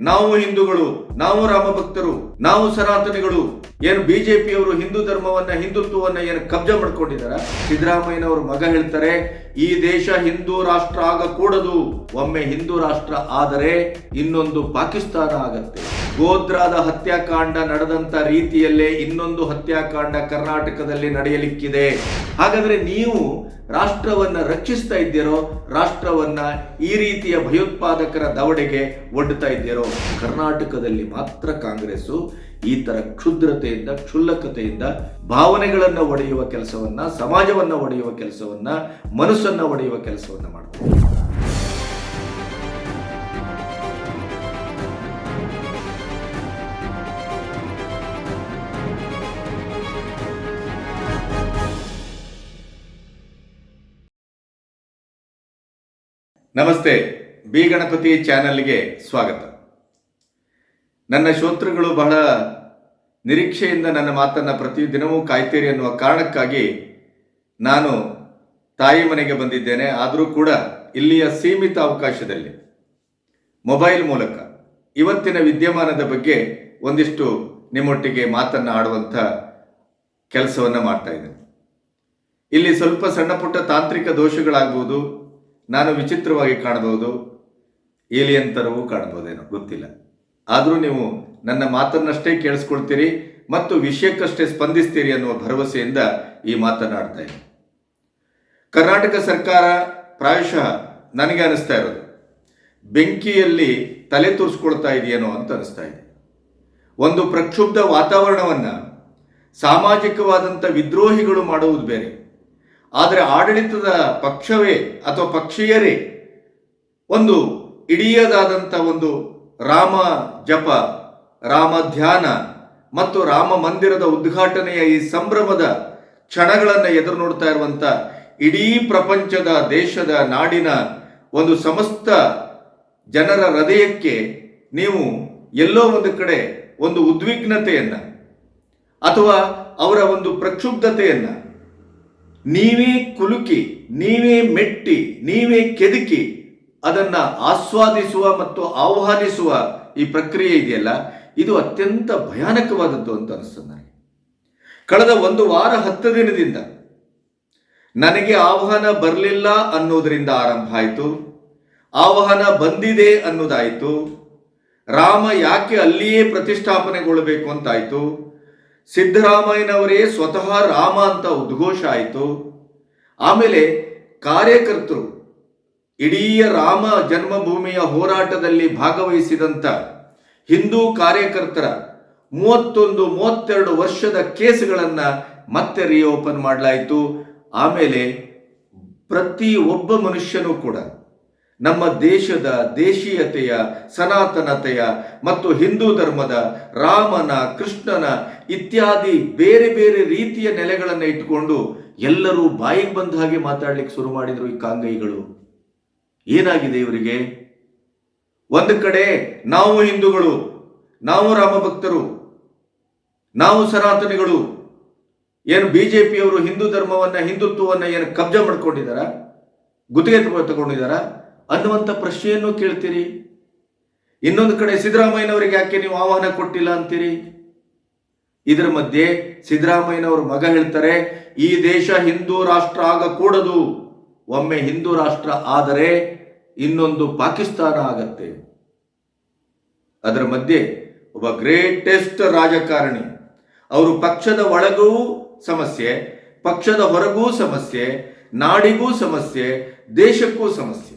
ನಾವು ಹಿಂದೂಗಳು, ನಾವು ರಾಮ ಭಕ್ತರು ನಾವು ಸನಾತನಿಗಳು, ಏನು ಬಿಜೆಪಿಯವರು ಹಿಂದೂ ಧರ್ಮವನ್ನ, ಹಿಂದುತ್ವವನ್ನ ಏನು ಕಬ್ಜಾ ಮಾಡ್ಕೊಂಡಿದ್ದಾರೆ? ಸಿದ್ದರಾಮಯ್ಯನವ್ರ ಮಗ ಹೇಳ್ತಾರೆ, ಈ ದೇಶ ಹಿಂದೂ ರಾಷ್ಟ್ರ ಆಗಕೂಡದು. ಒಮ್ಮೆ ಹಿಂದೂ ರಾಷ್ಟ್ರ ಆದರೆ ಇನ್ನೊಂದು ಪಾಕಿಸ್ತಾನ ಆಗತ್ತೆ. ಗೋದ್ರಾದ ಹತ್ಯಾಕಾಂಡ ನಡೆದಂತ ರೀತಿಯಲ್ಲೇ ಇನ್ನೊಂದು ಹತ್ಯಾಕಾಂಡ ಕರ್ನಾಟಕದಲ್ಲಿ ನಡೆಯಲಿಕ್ಕಿದೆ. ಹಾಗಾದ್ರೆ ನೀವು ರಾಷ್ಟ್ರವನ್ನ ರಕ್ಷಿಸ್ತಾ ಇದ್ದೀರೋ, ರಾಷ್ಟ್ರವನ್ನ ಈ ರೀತಿಯ ಭಯೋತ್ಪಾದಕರ ದವಡೆಗೆ ಒಡ್ಡುತ್ತಾ ಇದ್ದೀರೋ, ಕರ್ನಾಟಕದಲ್ಲಿ ಮಾತ್ರ ಕಾಂಗ್ರೆಸ್ಸು ಈ ತರ ಕ್ಷುದ್ರತೆಯಿಂದ, ಕ್ಷುಲ್ಲಕತೆಯಿಂದ ಭಾವನೆಗಳನ್ನ ಒಡೆಯುವ ಕೆಲಸವನ್ನ, ಸಮಾಜವನ್ನ ಒಡೆಯುವ ಕೆಲಸವನ್ನ, ಮನಸ್ಸನ್ನ ಒಡೆಯುವ ಕೆಲಸವನ್ನ ಮಾಡ್ತಾರೆ ನಮಸ್ತೆ, ಬಿ ಗಣಪತಿ ಚಾನೆಲ್ಗೆ ಸ್ವಾಗತ. ನನ್ನ ಶ್ರೋತೃಗಳು ಬಹಳ ನಿರೀಕ್ಷೆಯಿಂದ ನನ್ನ ಮಾತನ್ನು ಪ್ರತಿದಿನವೂ ಕಾಯ್ತೀರಿ ಅನ್ನುವ ಕಾರಣಕ್ಕಾಗಿ ನಾನು ತಾಯಿ ಮನೆಗೆ ಬಂದಿದ್ದೇನೆ, ಆದರೂ ಕೂಡ ಇಲ್ಲಿಯ ಸೀಮಿತ ಅವಕಾಶದಲ್ಲಿ. ಮೊಬೈಲ್ ಮೂಲಕ. ಇವತ್ತಿನ ವಿದ್ಯಮಾನದ ಬಗ್ಗೆ ಒಂದಿಷ್ಟು ನಿಮ್ಮೊಟ್ಟಿಗೆ ಮಾತನ್ನು ಆಡುವಂಥ ಕೆಲಸವನ್ನು ಮಾಡ್ತಾ ಇದ್ದೇನೆ. ಇಲ್ಲಿ ಸ್ವಲ್ಪ ಸಣ್ಣ ಪುಟ್ಟ ತಾಂತ್ರಿಕ ದೋಷಗಳಾಗ್ಬೋದು ನಾನು ವಿಚಿತ್ರವಾಗಿ ಕಾಣಬಹುದು ಏಲಿಯನ್ ಥರವೂ ಕಾಣಬಹುದೇನೋ, ಗೊತ್ತಿಲ್ಲ. ಆದರೂ ನೀವು ನನ್ನ ಮಾತನ್ನಷ್ಟೇ ಕೇಳಿಸ್ಕೊಳ್ತೀರಿ ಮತ್ತು ವಿಷಯಕ್ಕಷ್ಟೇ ಸ್ಪಂದಿಸ್ತೀರಿ ಅನ್ನುವ ಭರವಸೆಯಿಂದ ಈ ಮಾತನಾಡ್ತಾ ಇದ್ದೀನಿ. ಕರ್ನಾಟಕ ಸರ್ಕಾರ ಪ್ರಾಯಶಃ ನನಗೆ ಅನಿಸ್ತಾ ಇರೋದು, ಬೆಂಕಿಯಲ್ಲಿ ತಲೆ ತೋರಿಸ್ಕೊಳ್ತಾ ಇದೆಯೇನೋ ಅಂತ ಅನಿಸ್ತಾ ಇದೆ. ಒಂದು ಪ್ರಕ್ಷುಬ್ಧ ವಾತಾವರಣವನ್ನು ಸಾಮಾಜಿಕವಾದಂಥ ವಿದ್ರೋಹಿಗಳು ಮಾಡುವುದು ಬೇರೆ. ಆದರೆ ಆಡಳಿತದ ಪಕ್ಷವೇ ಅಥವಾ ಪಕ್ಷೀಯರೇ ಒಂದು ಇಡಿಯದಾದಂಥ ಒಂದು ರಾಮ ಜಪ, ರಾಮ ಧ್ಯಾನ ಮತ್ತು ರಾಮ ಮಂದಿರದ ಉದ್ಘಾಟನೆಯ ಈ ಸಂಭ್ರಮದ ಕ್ಷಣಗಳನ್ನು ಎದುರು ನೋಡ್ತಾ ಇರುವಂಥ ಇಡೀ ಪ್ರಪಂಚದ, ದೇಶದ, ನಾಡಿನ ಒಂದು ಸಮಸ್ತ ಜನರ ಹೃದಯಕ್ಕೆ ನೀವು ಎಲ್ಲೋ ಒಂದು ಕಡೆ ಒಂದು ಉದ್ವಿಗ್ನತೆಯನ್ನು ಅಥವಾ ಅವರ ಒಂದು ಪ್ರಕ್ಷುಬ್ಧತೆಯನ್ನ ನೀವೇ ಕುಲುಕಿ, ನೀವೇ ಮೆಟ್ಟಿ, ನೀವೇ ಕೆದಕಿ, ಅದನ್ನು ಆಸ್ವಾದಿಸುವ ಮತ್ತು ಆಹ್ವಾನಿಸುವ ಈ ಪ್ರಕ್ರಿಯೆ ಇದೆಯಲ್ಲ? ಇದು ಅತ್ಯಂತ ಭಯಾನಕವಾದದ್ದು ಅಂತ ಅನಿಸ್ತದೆ ನನಗೆ. ಕಳೆದ ಒಂದು ವಾರ ಹತ್ತು ದಿನದಿಂದ ನನಗೆ ಆಹ್ವಾನ ಬರಲಿಲ್ಲ ಅನ್ನೋದರಿಂದ ಆರಂಭ ಆಯಿತು. ಆಹ್ವಾನ ಬಂದಿದೆ ಅನ್ನೋದಾಯಿತು. ರಾಮ ಯಾಕೆ ಅಲ್ಲಿಯೇ ಪ್ರತಿಷ್ಠಾಪನೆಗೊಳ್ಳಬೇಕು ಅಂತಾಯ್ತು ಸಿದ್ದರಾಮಯ್ಯನವರೇ ಸ್ವತಃ ರಾಮ ಅಂತ ಉದ್ಘೋಷ ಆಯಿತು. ಆಮೇಲೆ ಕಾರ್ಯಕರ್ತರು, ಇಡೀ ರಾಮ ಜನ್ಮಭೂಮಿಯ ಹೋರಾಟದಲ್ಲಿ ಭಾಗವಹಿಸಿದಂಥ ಹಿಂದೂ ಕಾರ್ಯಕರ್ತರ ಮೂವತ್ತೊಂದು, ಮೂವತ್ತೆರಡು ವರ್ಷದ ಕೇಸ್ಗಳನ್ನು ಮತ್ತೆ ರಿಓಪನ್ ಮಾಡಲಾಯಿತು. ಆಮೇಲೆ ಪ್ರತಿ ಒಬ್ಬ ಮನುಷ್ಯನೂ ಕೂಡ ನಮ್ಮ ದೇಶದ ದೇಶೀಯತೆಯ, ಸನಾತನತೆಯ ಮತ್ತು ಹಿಂದೂ ಧರ್ಮದ ರಾಮನ, ಕೃಷ್ಣನ ಇತ್ಯಾದಿ ಬೇರೆ ಬೇರೆ ರೀತಿಯ ನೆಲೆಗಳನ್ನು ಇಟ್ಟುಕೊಂಡು ಎಲ್ಲರೂ ಬಾಯಿಗೆ ಬಂದ ಹಾಗೆ ಮಾತಾಡ್ಲಿಕ್ಕೆ ಶುರು ಮಾಡಿದ್ರು ಈ ಕಾಂಗೈಗಳು. ಏನಾಗಿದೆ ಇವರಿಗೆ? ಒಂದು ಕಡೆ ನಾವು ಹಿಂದೂಗಳು, ನಾವು ರಾಮ ಭಕ್ತರು, ನಾವು ಸನಾತನಿಗಳು, ಏನು ಬಿಜೆಪಿಯವರು ಹಿಂದೂ ಧರ್ಮವನ್ನ, ಹಿಂದುತ್ವವನ್ನ ಏನು ಕಬ್ಜಾ ಮಾಡ್ಕೊಂಡಿದ್ದಾರಾ? ಗುತ್ತಿಗೆ ತಗೊ- ತಗೊಂಡಿದಾರ ಅನ್ನುವಂಥ ಪ್ರಶ್ನೆಯನ್ನು ಕೇಳ್ತೀರಿ. ಇನ್ನೊಂದು ಕಡೆ ಸಿದ್ದರಾಮಯ್ಯನವರಿಗೆ ಯಾಕೆ ನೀವು ಆಹ್ವಾನ ಕೊಟ್ಟಿಲ್ಲ ಅಂತೀರಿ? ಇದರ ಮಧ್ಯೆ ಸಿದ್ದರಾಮಯ್ಯನವ್ರ ಮಗ ಹೇಳ್ತಾರೆ, ಈ ದೇಶ ಹಿಂದೂ ರಾಷ್ಟ್ರ ಆಗಕೂಡದು. ಒಮ್ಮೆ ಹಿಂದೂ ರಾಷ್ಟ್ರ ಆದರೆ ಇನ್ನೊಂದು ಪಾಕಿಸ್ತಾನ ಆಗತ್ತೆ. ಅದರ ಮಧ್ಯೆ ಒಬ್ಬ ಗ್ರೇಟೆಸ್ಟ್ ರಾಜಕಾರಣಿ, ಅವರು ಪಕ್ಷದ ಒಳಗೂ ಸಮಸ್ಯೆ, ಪಕ್ಷದ ಹೊರಗೂ ಸಮಸ್ಯೆ, ನಾಡಿಗೂ ಸಮಸ್ಯೆ, ದೇಶಕ್ಕೂ ಸಮಸ್ಯೆ.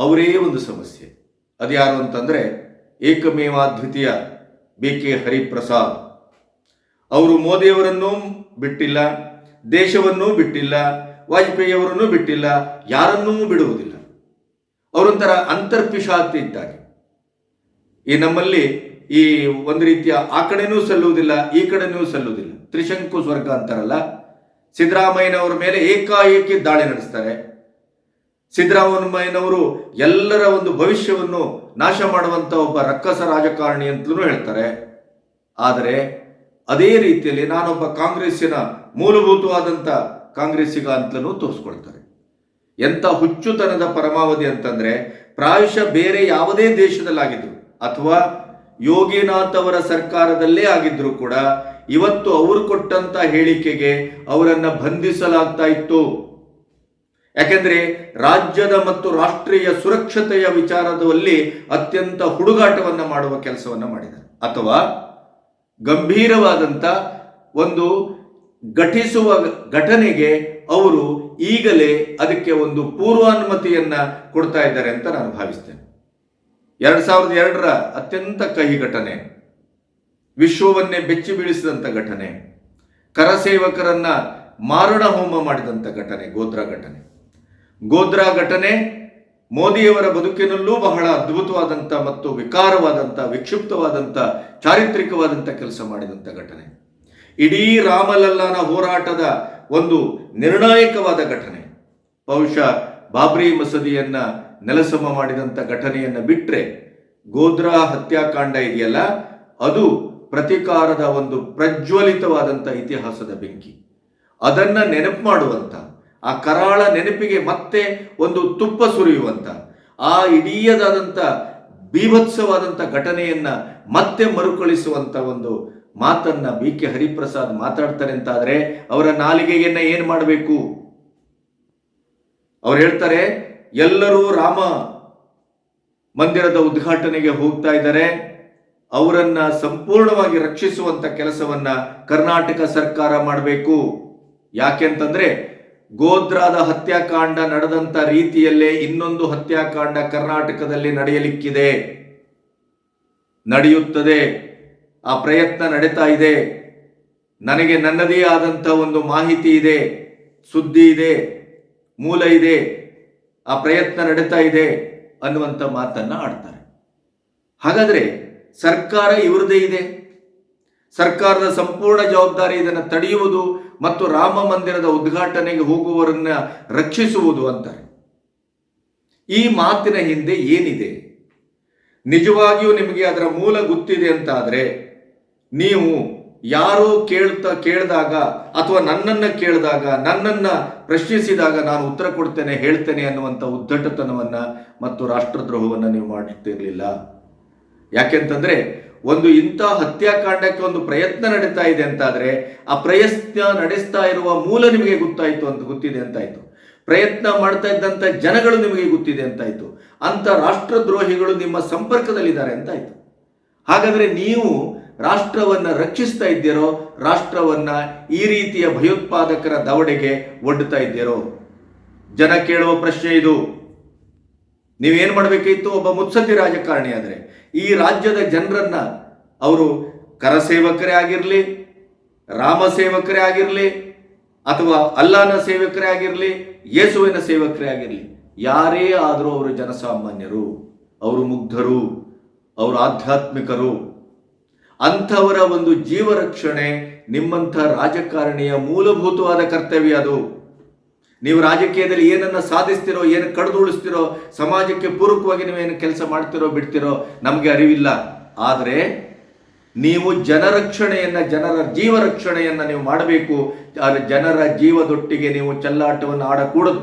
ಅವರೇ ಒಂದು ಸಮಸ್ಯೆ. ಅದ್ಯಾರು ಅಂತಂದರೆ ಏಕಮೇವಾದ್ವಿತೀಯ ಬಿ ಕೆ ಹರಿಪ್ರಸಾದ್. ಅವರು ಮೋದಿಯವರನ್ನೂ ಬಿಟ್ಟಿಲ್ಲ, ದೇಶವನ್ನೂ ಬಿಟ್ಟಿಲ್ಲ ವಾಜಪೇಯಿ ಅವರನ್ನೂ ಬಿಟ್ಟಿಲ್ಲ, ಯಾರನ್ನೂ ಬಿಡುವುದಿಲ್ಲ. ಅವರೊಂಥರ ಅಂತರ್ಪಿಶಾತಿ ಇದ್ದಾಗೆ. ಈ ನಮ್ಮಲ್ಲಿ ಈ ಒಂದು ರೀತಿಯ ಆ ಕಡೆನೂ ಸಲ್ಲುವುದಿಲ್ಲ, ಈ ಕಡೆನೂ ಸಲ್ಲುವುದಿಲ್ಲ. ತ್ರಿಶಂಕು ಸ್ವರ್ಗ ಅಂತಾರಲ್ಲ, ಸಿದ್ದರಾಮಯ್ಯನವರ ಮೇಲೆ ಏಕಾಏಕಿ ದಾಳಿ ನಡೆಸ್ತಾರೆ. ಸಿದ್ದರಾಮಯ್ಯನವರು ಎಲ್ಲರ ಒಂದು ಭವಿಷ್ಯವನ್ನು ನಾಶ ಮಾಡುವಂತ ಒಬ್ಬ ರಕ್ಕಸ ರಾಜಕಾರಣಿ ಅಂತಲೂ ಹೇಳ್ತಾರೆ. ಆದರೆ ಅದೇ ರೀತಿಯಲ್ಲಿ ನಾನೊಬ್ಬ ಕಾಂಗ್ರೆಸ್ಸಿನ ಮೂಲಭೂತವಾದಂಥ ಕಾಂಗ್ರೆಸ್ಸಿಗ ಅಂತಲೂ ತೋರಿಸ್ಕೊಳ್ತಾರೆ. ಎಂಥ ಹುಚ್ಚುತನದ ಪರಮಾವಧಿ ಅಂತಂದ್ರೆ ಪ್ರಾಯಶಃ ಬೇರೆ ಯಾವುದೇ ದೇಶದಲ್ಲಾಗಿದ್ರು ಅಥವಾ ಯೋಗಿನಾಥ್ ಅವರ ಸರ್ಕಾರದಲ್ಲೇ ಆಗಿದ್ದರೂ ಕೂಡ ಇವತ್ತು ಅವರು ಕೊಟ್ಟಂತ ಹೇಳಿಕೆಗೆ ಅವರನ್ನ ಬಂಧಿಸಲಾಗ್ತಾ ಇತ್ತು. ಯಾಕೆಂದ್ರೆ ರಾಜ್ಯದ ಮತ್ತು ರಾಷ್ಟ್ರೀಯ ಸುರಕ್ಷತೆಯ ವಿಚಾರದಲ್ಲಿ ಅತ್ಯಂತ ಹುಡುಗಾಟವನ್ನು ಮಾಡುವ ಕೆಲಸವನ್ನು ಮಾಡಿದ್ದಾರೆ. ಅಥವಾ ಗಂಭೀರವಾದಂತ ಒಂದು ಘಟಿಸುವ ಘಟನೆಗೆ ಅವರು ಈಗಲೇ ಅದಕ್ಕೆ ಒಂದು ಪೂರ್ವಾನುಮತಿಯನ್ನ ಕೊಡ್ತಾ ಇದ್ದಾರೆ ಅಂತ ನಾನು ಭಾವಿಸ್ತೇನೆ. ಎರಡ್ ಸಾವಿರದ ಎರಡರ ಅತ್ಯಂತ ಕಹಿ ಘಟನೆ, ವಿಶ್ವವನ್ನೇ ಬೆಚ್ಚಿ ಬೀಳಿಸಿದಂಥ ಘಟನೆ, ಕರಸೇವಕರನ್ನ ಮಾರಣ ಹೋಮ ಮಾಡಿದಂಥ ಘಟನೆ, ಗೋತ್ರ ಘಟನೆ. ಗೋದ್ರಾ ಘಟನೆ ಮೋದಿಯವರ ಬದುಕಿನಲ್ಲೂ ಬಹಳ ಅದ್ಭುತವಾದಂಥ ಮತ್ತು ವಿಕಾರವಾದಂಥ ವಿಕ್ಷಿಪ್ತವಾದಂಥ ಚಾರಿತ್ರಿಕವಾದಂಥ ಕೆಲಸ ಮಾಡಿದಂಥ ಘಟನೆ. ಇಡೀ ರಾಮಲಲ್ಲಾನ ಹೋರಾಟದ ಒಂದು ನಿರ್ಣಾಯಕವಾದ ಘಟನೆ. ಬಹುಶಃ ಬಾಬ್ರಿ ಮಸದಿಯನ್ನ ನೆಲಸಮ ಮಾಡಿದಂಥ ಘಟನೆಯನ್ನು ಬಿಟ್ಟರೆ ಗೋದ್ರಾ ಹತ್ಯಾಕಾಂಡ ಇದೆಯಲ್ಲ? ಅದು ಪ್ರತಿಕಾರದ ಒಂದು ಪ್ರಜ್ವಲಿತವಾದಂಥ ಇತಿಹಾಸದ ಬೆಂಕಿ. ಅದನ್ನ ನೆನಪು ಮಾಡುವಂತ ಆ ಕರಾಳ ನೆನಪಿಗೆ ಮತ್ತೆ ಒಂದು ತುಪ್ಪ ಸುರಿಯುವಂತ, ಆ ಇಡೀಯದಾದಂಥ ಬೀಭತ್ಸವಾದಂಥ ಘಟನೆಯನ್ನ ಮತ್ತೆ ಮರುಕಳಿಸುವಂತ ಒಂದು ಮಾತನ್ನ ಬಿ ಕೆ ಹರಿಪ್ರಸಾದ್ ಮಾತಾಡ್ತಾರೆ ಅಂತಾದ್ರೆ ಅವರ ನಾಲಿಗೆಯನ್ನ ಏನ್ ಮಾಡಬೇಕು? ಅವ್ರು ಹೇಳ್ತಾರೆ, ಎಲ್ಲರೂ ರಾಮ ಮಂದಿರದ ಉದ್ಘಾಟನೆಗೆ ಹೋಗ್ತಾ ಇದ್ದಾರೆ. ಅವರನ್ನ ಸಂಪೂರ್ಣವಾಗಿ ರಕ್ಷಿಸುವಂತ ಕೆಲಸವನ್ನ ಕರ್ನಾಟಕ ಸರ್ಕಾರ ಮಾಡಬೇಕು. ಯಾಕೆಂತಂದ್ರೆ ಗೋದ್ರಾದ ಹತ್ಯಾಕಾಂಡ ನಡೆದಂತ ರೀತಿಯಲ್ಲೇ ಇನ್ನೊಂದು ಹತ್ಯಾಕಾಂಡ ಕರ್ನಾಟಕದಲ್ಲಿ ನಡೆಯಲಿಕ್ಕಿದೆ. ನಡೆಯುತ್ತದೆ. ಆ ಪ್ರಯತ್ನ ನಡೀತಾ ಇದೆ. ನನಗೆ ನನ್ನದೇ ಆದಂಥ ಒಂದು ಮಾಹಿತಿ ಇದೆ. ಸುದ್ದಿ ಇದೆ. ಮೂಲ ಇದೆ. ಆ ಪ್ರಯತ್ನ ನಡೀತಾ ಇದೆ ಅನ್ನುವಂಥ ಮಾತನ್ನ ಆಡ್ತಾರೆ. ಹಾಗಾದ್ರೆ ಸರ್ಕಾರ ಇವ್ರದೇ ಇದೆ. ಸರ್ಕಾರದ ಸಂಪೂರ್ಣ ಜವಾಬ್ದಾರಿ ಇದನ್ನು ತಡೆಯುವುದು ಮತ್ತು ರಾಮ ಮಂದಿರದ ಉದ್ಘಾಟನೆಗೆ ಹೋಗುವವರನ್ನ ರಕ್ಷಿಸುವುದು ಅಂತಾರೆ. ಈ ಮಾತಿನ ಹಿಂದೆ ಏನಿದೆ? ನಿಜವಾಗಿಯೂ ನಿಮಗೆ ಅದರ ಮೂಲ ಗೊತ್ತಿದೆ ಅಂತಾದರೆ, ನೀವು ಯಾರೋ ಕೇಳ್ತಾ, ಕೇಳಿದಾಗ ಅಥವಾ ನನ್ನನ್ನು ಕೇಳಿದಾಗ, ನನ್ನನ್ನು ಪ್ರಶ್ನಿಸಿದಾಗ ನಾನು ಉತ್ತರ ಕೊಡ್ತೇನೆ, ಹೇಳ್ತೇನೆ ಅನ್ನುವಂಥ ಉದ್ದಟತನವನ್ನು ಮತ್ತು ರಾಷ್ಟ್ರದ್ರೋಹವನ್ನು ನೀವು ಮಾಡುತ್ತಿರಲಿಲ್ಲ ಯಾಕೆಂತಂದ್ರೆ ಒಂದು ಇಂಥ ಹತ್ಯಾಕಾಂಡಕ್ಕೆ ಒಂದು ಪ್ರಯತ್ನ ನಡೀತಾ ಇದೆ ಅಂತಾದರೆ, ಆ ಪ್ರಯತ್ನ ನಡೆಸ್ತಾ ಇರುವ ಮೂಲ ನಿಮಗೆ ಗೊತ್ತಾಯ್ತು ಅಂತ ಗೊತ್ತಿದೆ ಅಂತಾಯ್ತು. ಪ್ರಯತ್ನ ಮಾಡ್ತಾ ಇದ್ದಂಥ ಜನಗಳು ನಿಮಗೆ ಗೊತ್ತಿದೆ ಅಂತಾಯ್ತು. ಅಂಥ ರಾಷ್ಟ್ರದ್ರೋಹಿಗಳು ನಿಮ್ಮ ಸಂಪರ್ಕದಲ್ಲಿದ್ದಾರೆ ಅಂತಾಯ್ತು. ಹಾಗಾದ್ರೆ ನೀವು ರಾಷ್ಟ್ರವನ್ನ ರಕ್ಷಿಸ್ತಾ ಇದ್ದೀರೋ, ರಾಷ್ಟ್ರವನ್ನ ಈ ರೀತಿಯ ಭಯೋತ್ಪಾದಕರ ದವಡೆಗೆ ಒಡ್ಡುತ್ತಾ ಇದ್ದೀರೋ? ಜನ ಕೇಳುವ ಪ್ರಶ್ನೆ ಇದು. ನೀವೇನು ಮಾಡಬೇಕಿತ್ತು ಒಬ್ಬ ಮುತ್ಸದ್ದಿ ರಾಜಕಾರಣಿ ಆದ್ರೆ. ಈ ರಾಜ್ಯದ ಜನರನ್ನ ಅವರು ಕರಸೇವಕರೇ ಆಗಿರಲಿ, ರಾಮ ಸೇವಕರೇ ಆಗಿರಲಿ, ಅಥವಾ ಅಲ್ಲಾನ ಸೇವಕರೇ ಆಗಿರಲಿ, ಯೇಸುವಿನ ಸೇವಕರೇ ಆಗಿರಲಿ, ಯಾರೇ ಆದರೂ ಅವರು ಜನಸಾಮಾನ್ಯರು, ಅವರು ಮುಗ್ಧರು, ಅವರು ಆಧ್ಯಾತ್ಮಿಕರು. ಅಂಥವರ ಒಂದು ಜೀವ ರಕ್ಷಣೆ ನಿಮ್ಮಂಥ ರಾಜಕಾರಣಿಯ ಮೂಲಭೂತವಾದ ಕರ್ತವ್ಯ ಅದು. ನೀವು ರಾಜಕೀಯದಲ್ಲಿ ಏನನ್ನ ಸಾಧಿಸ್ತಿರೋ, ಏನು ಕಡ್ದುಳಿಸ್ತಿರೋ, ಸಮಾಜಕ್ಕೆ ಪೂರಕವಾಗಿ ನೀವೇನು ಕೆಲಸ ಮಾಡ್ತಿರೋ, ಬಿಡ್ತಿರೋ ನಮಗೆ ಅರಿವಿಲ್ಲ. ಆದರೆ ನೀವು ಜನರಕ್ಷಣೆಯನ್ನ ಜನರ ಜೀವ ರಕ್ಷಣೆಯನ್ನ ನೀವು ಮಾಡಬೇಕು. ಜನರ ಜೀವದೊಟ್ಟಿಗೆ ನೀವು ಚಲ್ಲಾಟವನ್ನು ಆಡಕೂಡದು.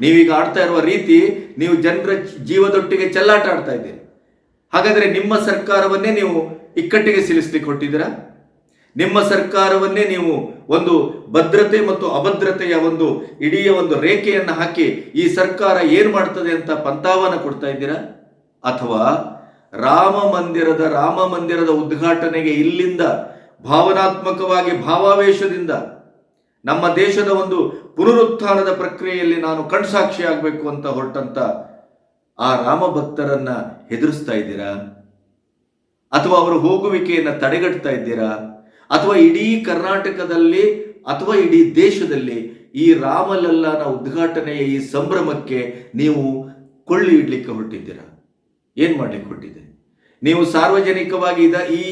ನೀವೀಗ ಆಡ್ತಾ ಇರುವ ರೀತಿ ನೀವು ಜನರ ಜೀವದೊಟ್ಟಿಗೆ ಚಲ್ಲಾಟ ಆಡ್ತಾ ಇದ್ದೀರಿ. ಹಾಗಾದರೆ ನಿಮ್ಮ ಸರ್ಕಾರವನ್ನೇ ನೀವು ಇಕ್ಕಟ್ಟಿಗೆ ಸಿಲಿಸ್ಲಿಕ್ಕೆ ಹೊಟ್ಟಿದ್ದೀರಾ ನಿಮ್ಮ ಸರ್ಕಾರವನ್ನೇ ನೀವು ಒಂದು ಭದ್ರತೆ ಮತ್ತು ಅಭದ್ರತೆಯ ಒಂದು ಇಡೀ ಒಂದು ರೇಖೆಯನ್ನು ಹಾಕಿ ಈ ಸರ್ಕಾರ ಏನು ಮಾಡ್ತದೆ ಅಂತ ಪಂತಾವನ ಕೊಡ್ತಾ ಇದ್ದೀರಾ? ಅಥವಾ ರಾಮ ಮಂದಿರದ ರಾಮ ಮಂದಿರದ ಉದ್ಘಾಟನೆಗೆ ಇಲ್ಲಿಂದ ಭಾವನಾತ್ಮಕವಾಗಿ, ಭಾವಾವೇಶದಿಂದ ನಮ್ಮ ದೇಶದ ಒಂದು ಪುನರುತ್ಥಾನದ ಪ್ರಕ್ರಿಯೆಯಲ್ಲಿ ನಾನು ಕಣ್ಸಾಕ್ಷಿ ಆಗಬೇಕು ಅಂತ ಹೊರಟಂತ ಆ ರಾಮ ಭಕ್ತರನ್ನ ಹೆದರಿಸ್ತಾ ಇದ್ದೀರಾ? ಅಥವಾ ಅವರ ಹೋಗುವಿಕೆಯನ್ನು ತಡೆಗಟ್ತಾ ಇದ್ದೀರಾ? ಅಥವಾ ಇಡೀ ಕರ್ನಾಟಕದಲ್ಲಿ ಅಥವಾ ಇಡೀ ದೇಶದಲ್ಲಿ ಈ ರಾಮಲಲ್ಲನ ಉದ್ಘಾಟನೆಯ ಈ ಸಂಭ್ರಮಕ್ಕೆ ನೀವು ಕೊಳ್ಳಿ ಇಡ್ಲಿಕ್ಕೆ ಹೊರಟಿದ್ದೀರಾ. ಏನ್ ಮಾಡ್ಲಿಕ್ಕೆ ಹೊರಟಿದೆ ನೀವು ಸಾರ್ವಜನಿಕವಾಗಿ ಇದ ಈ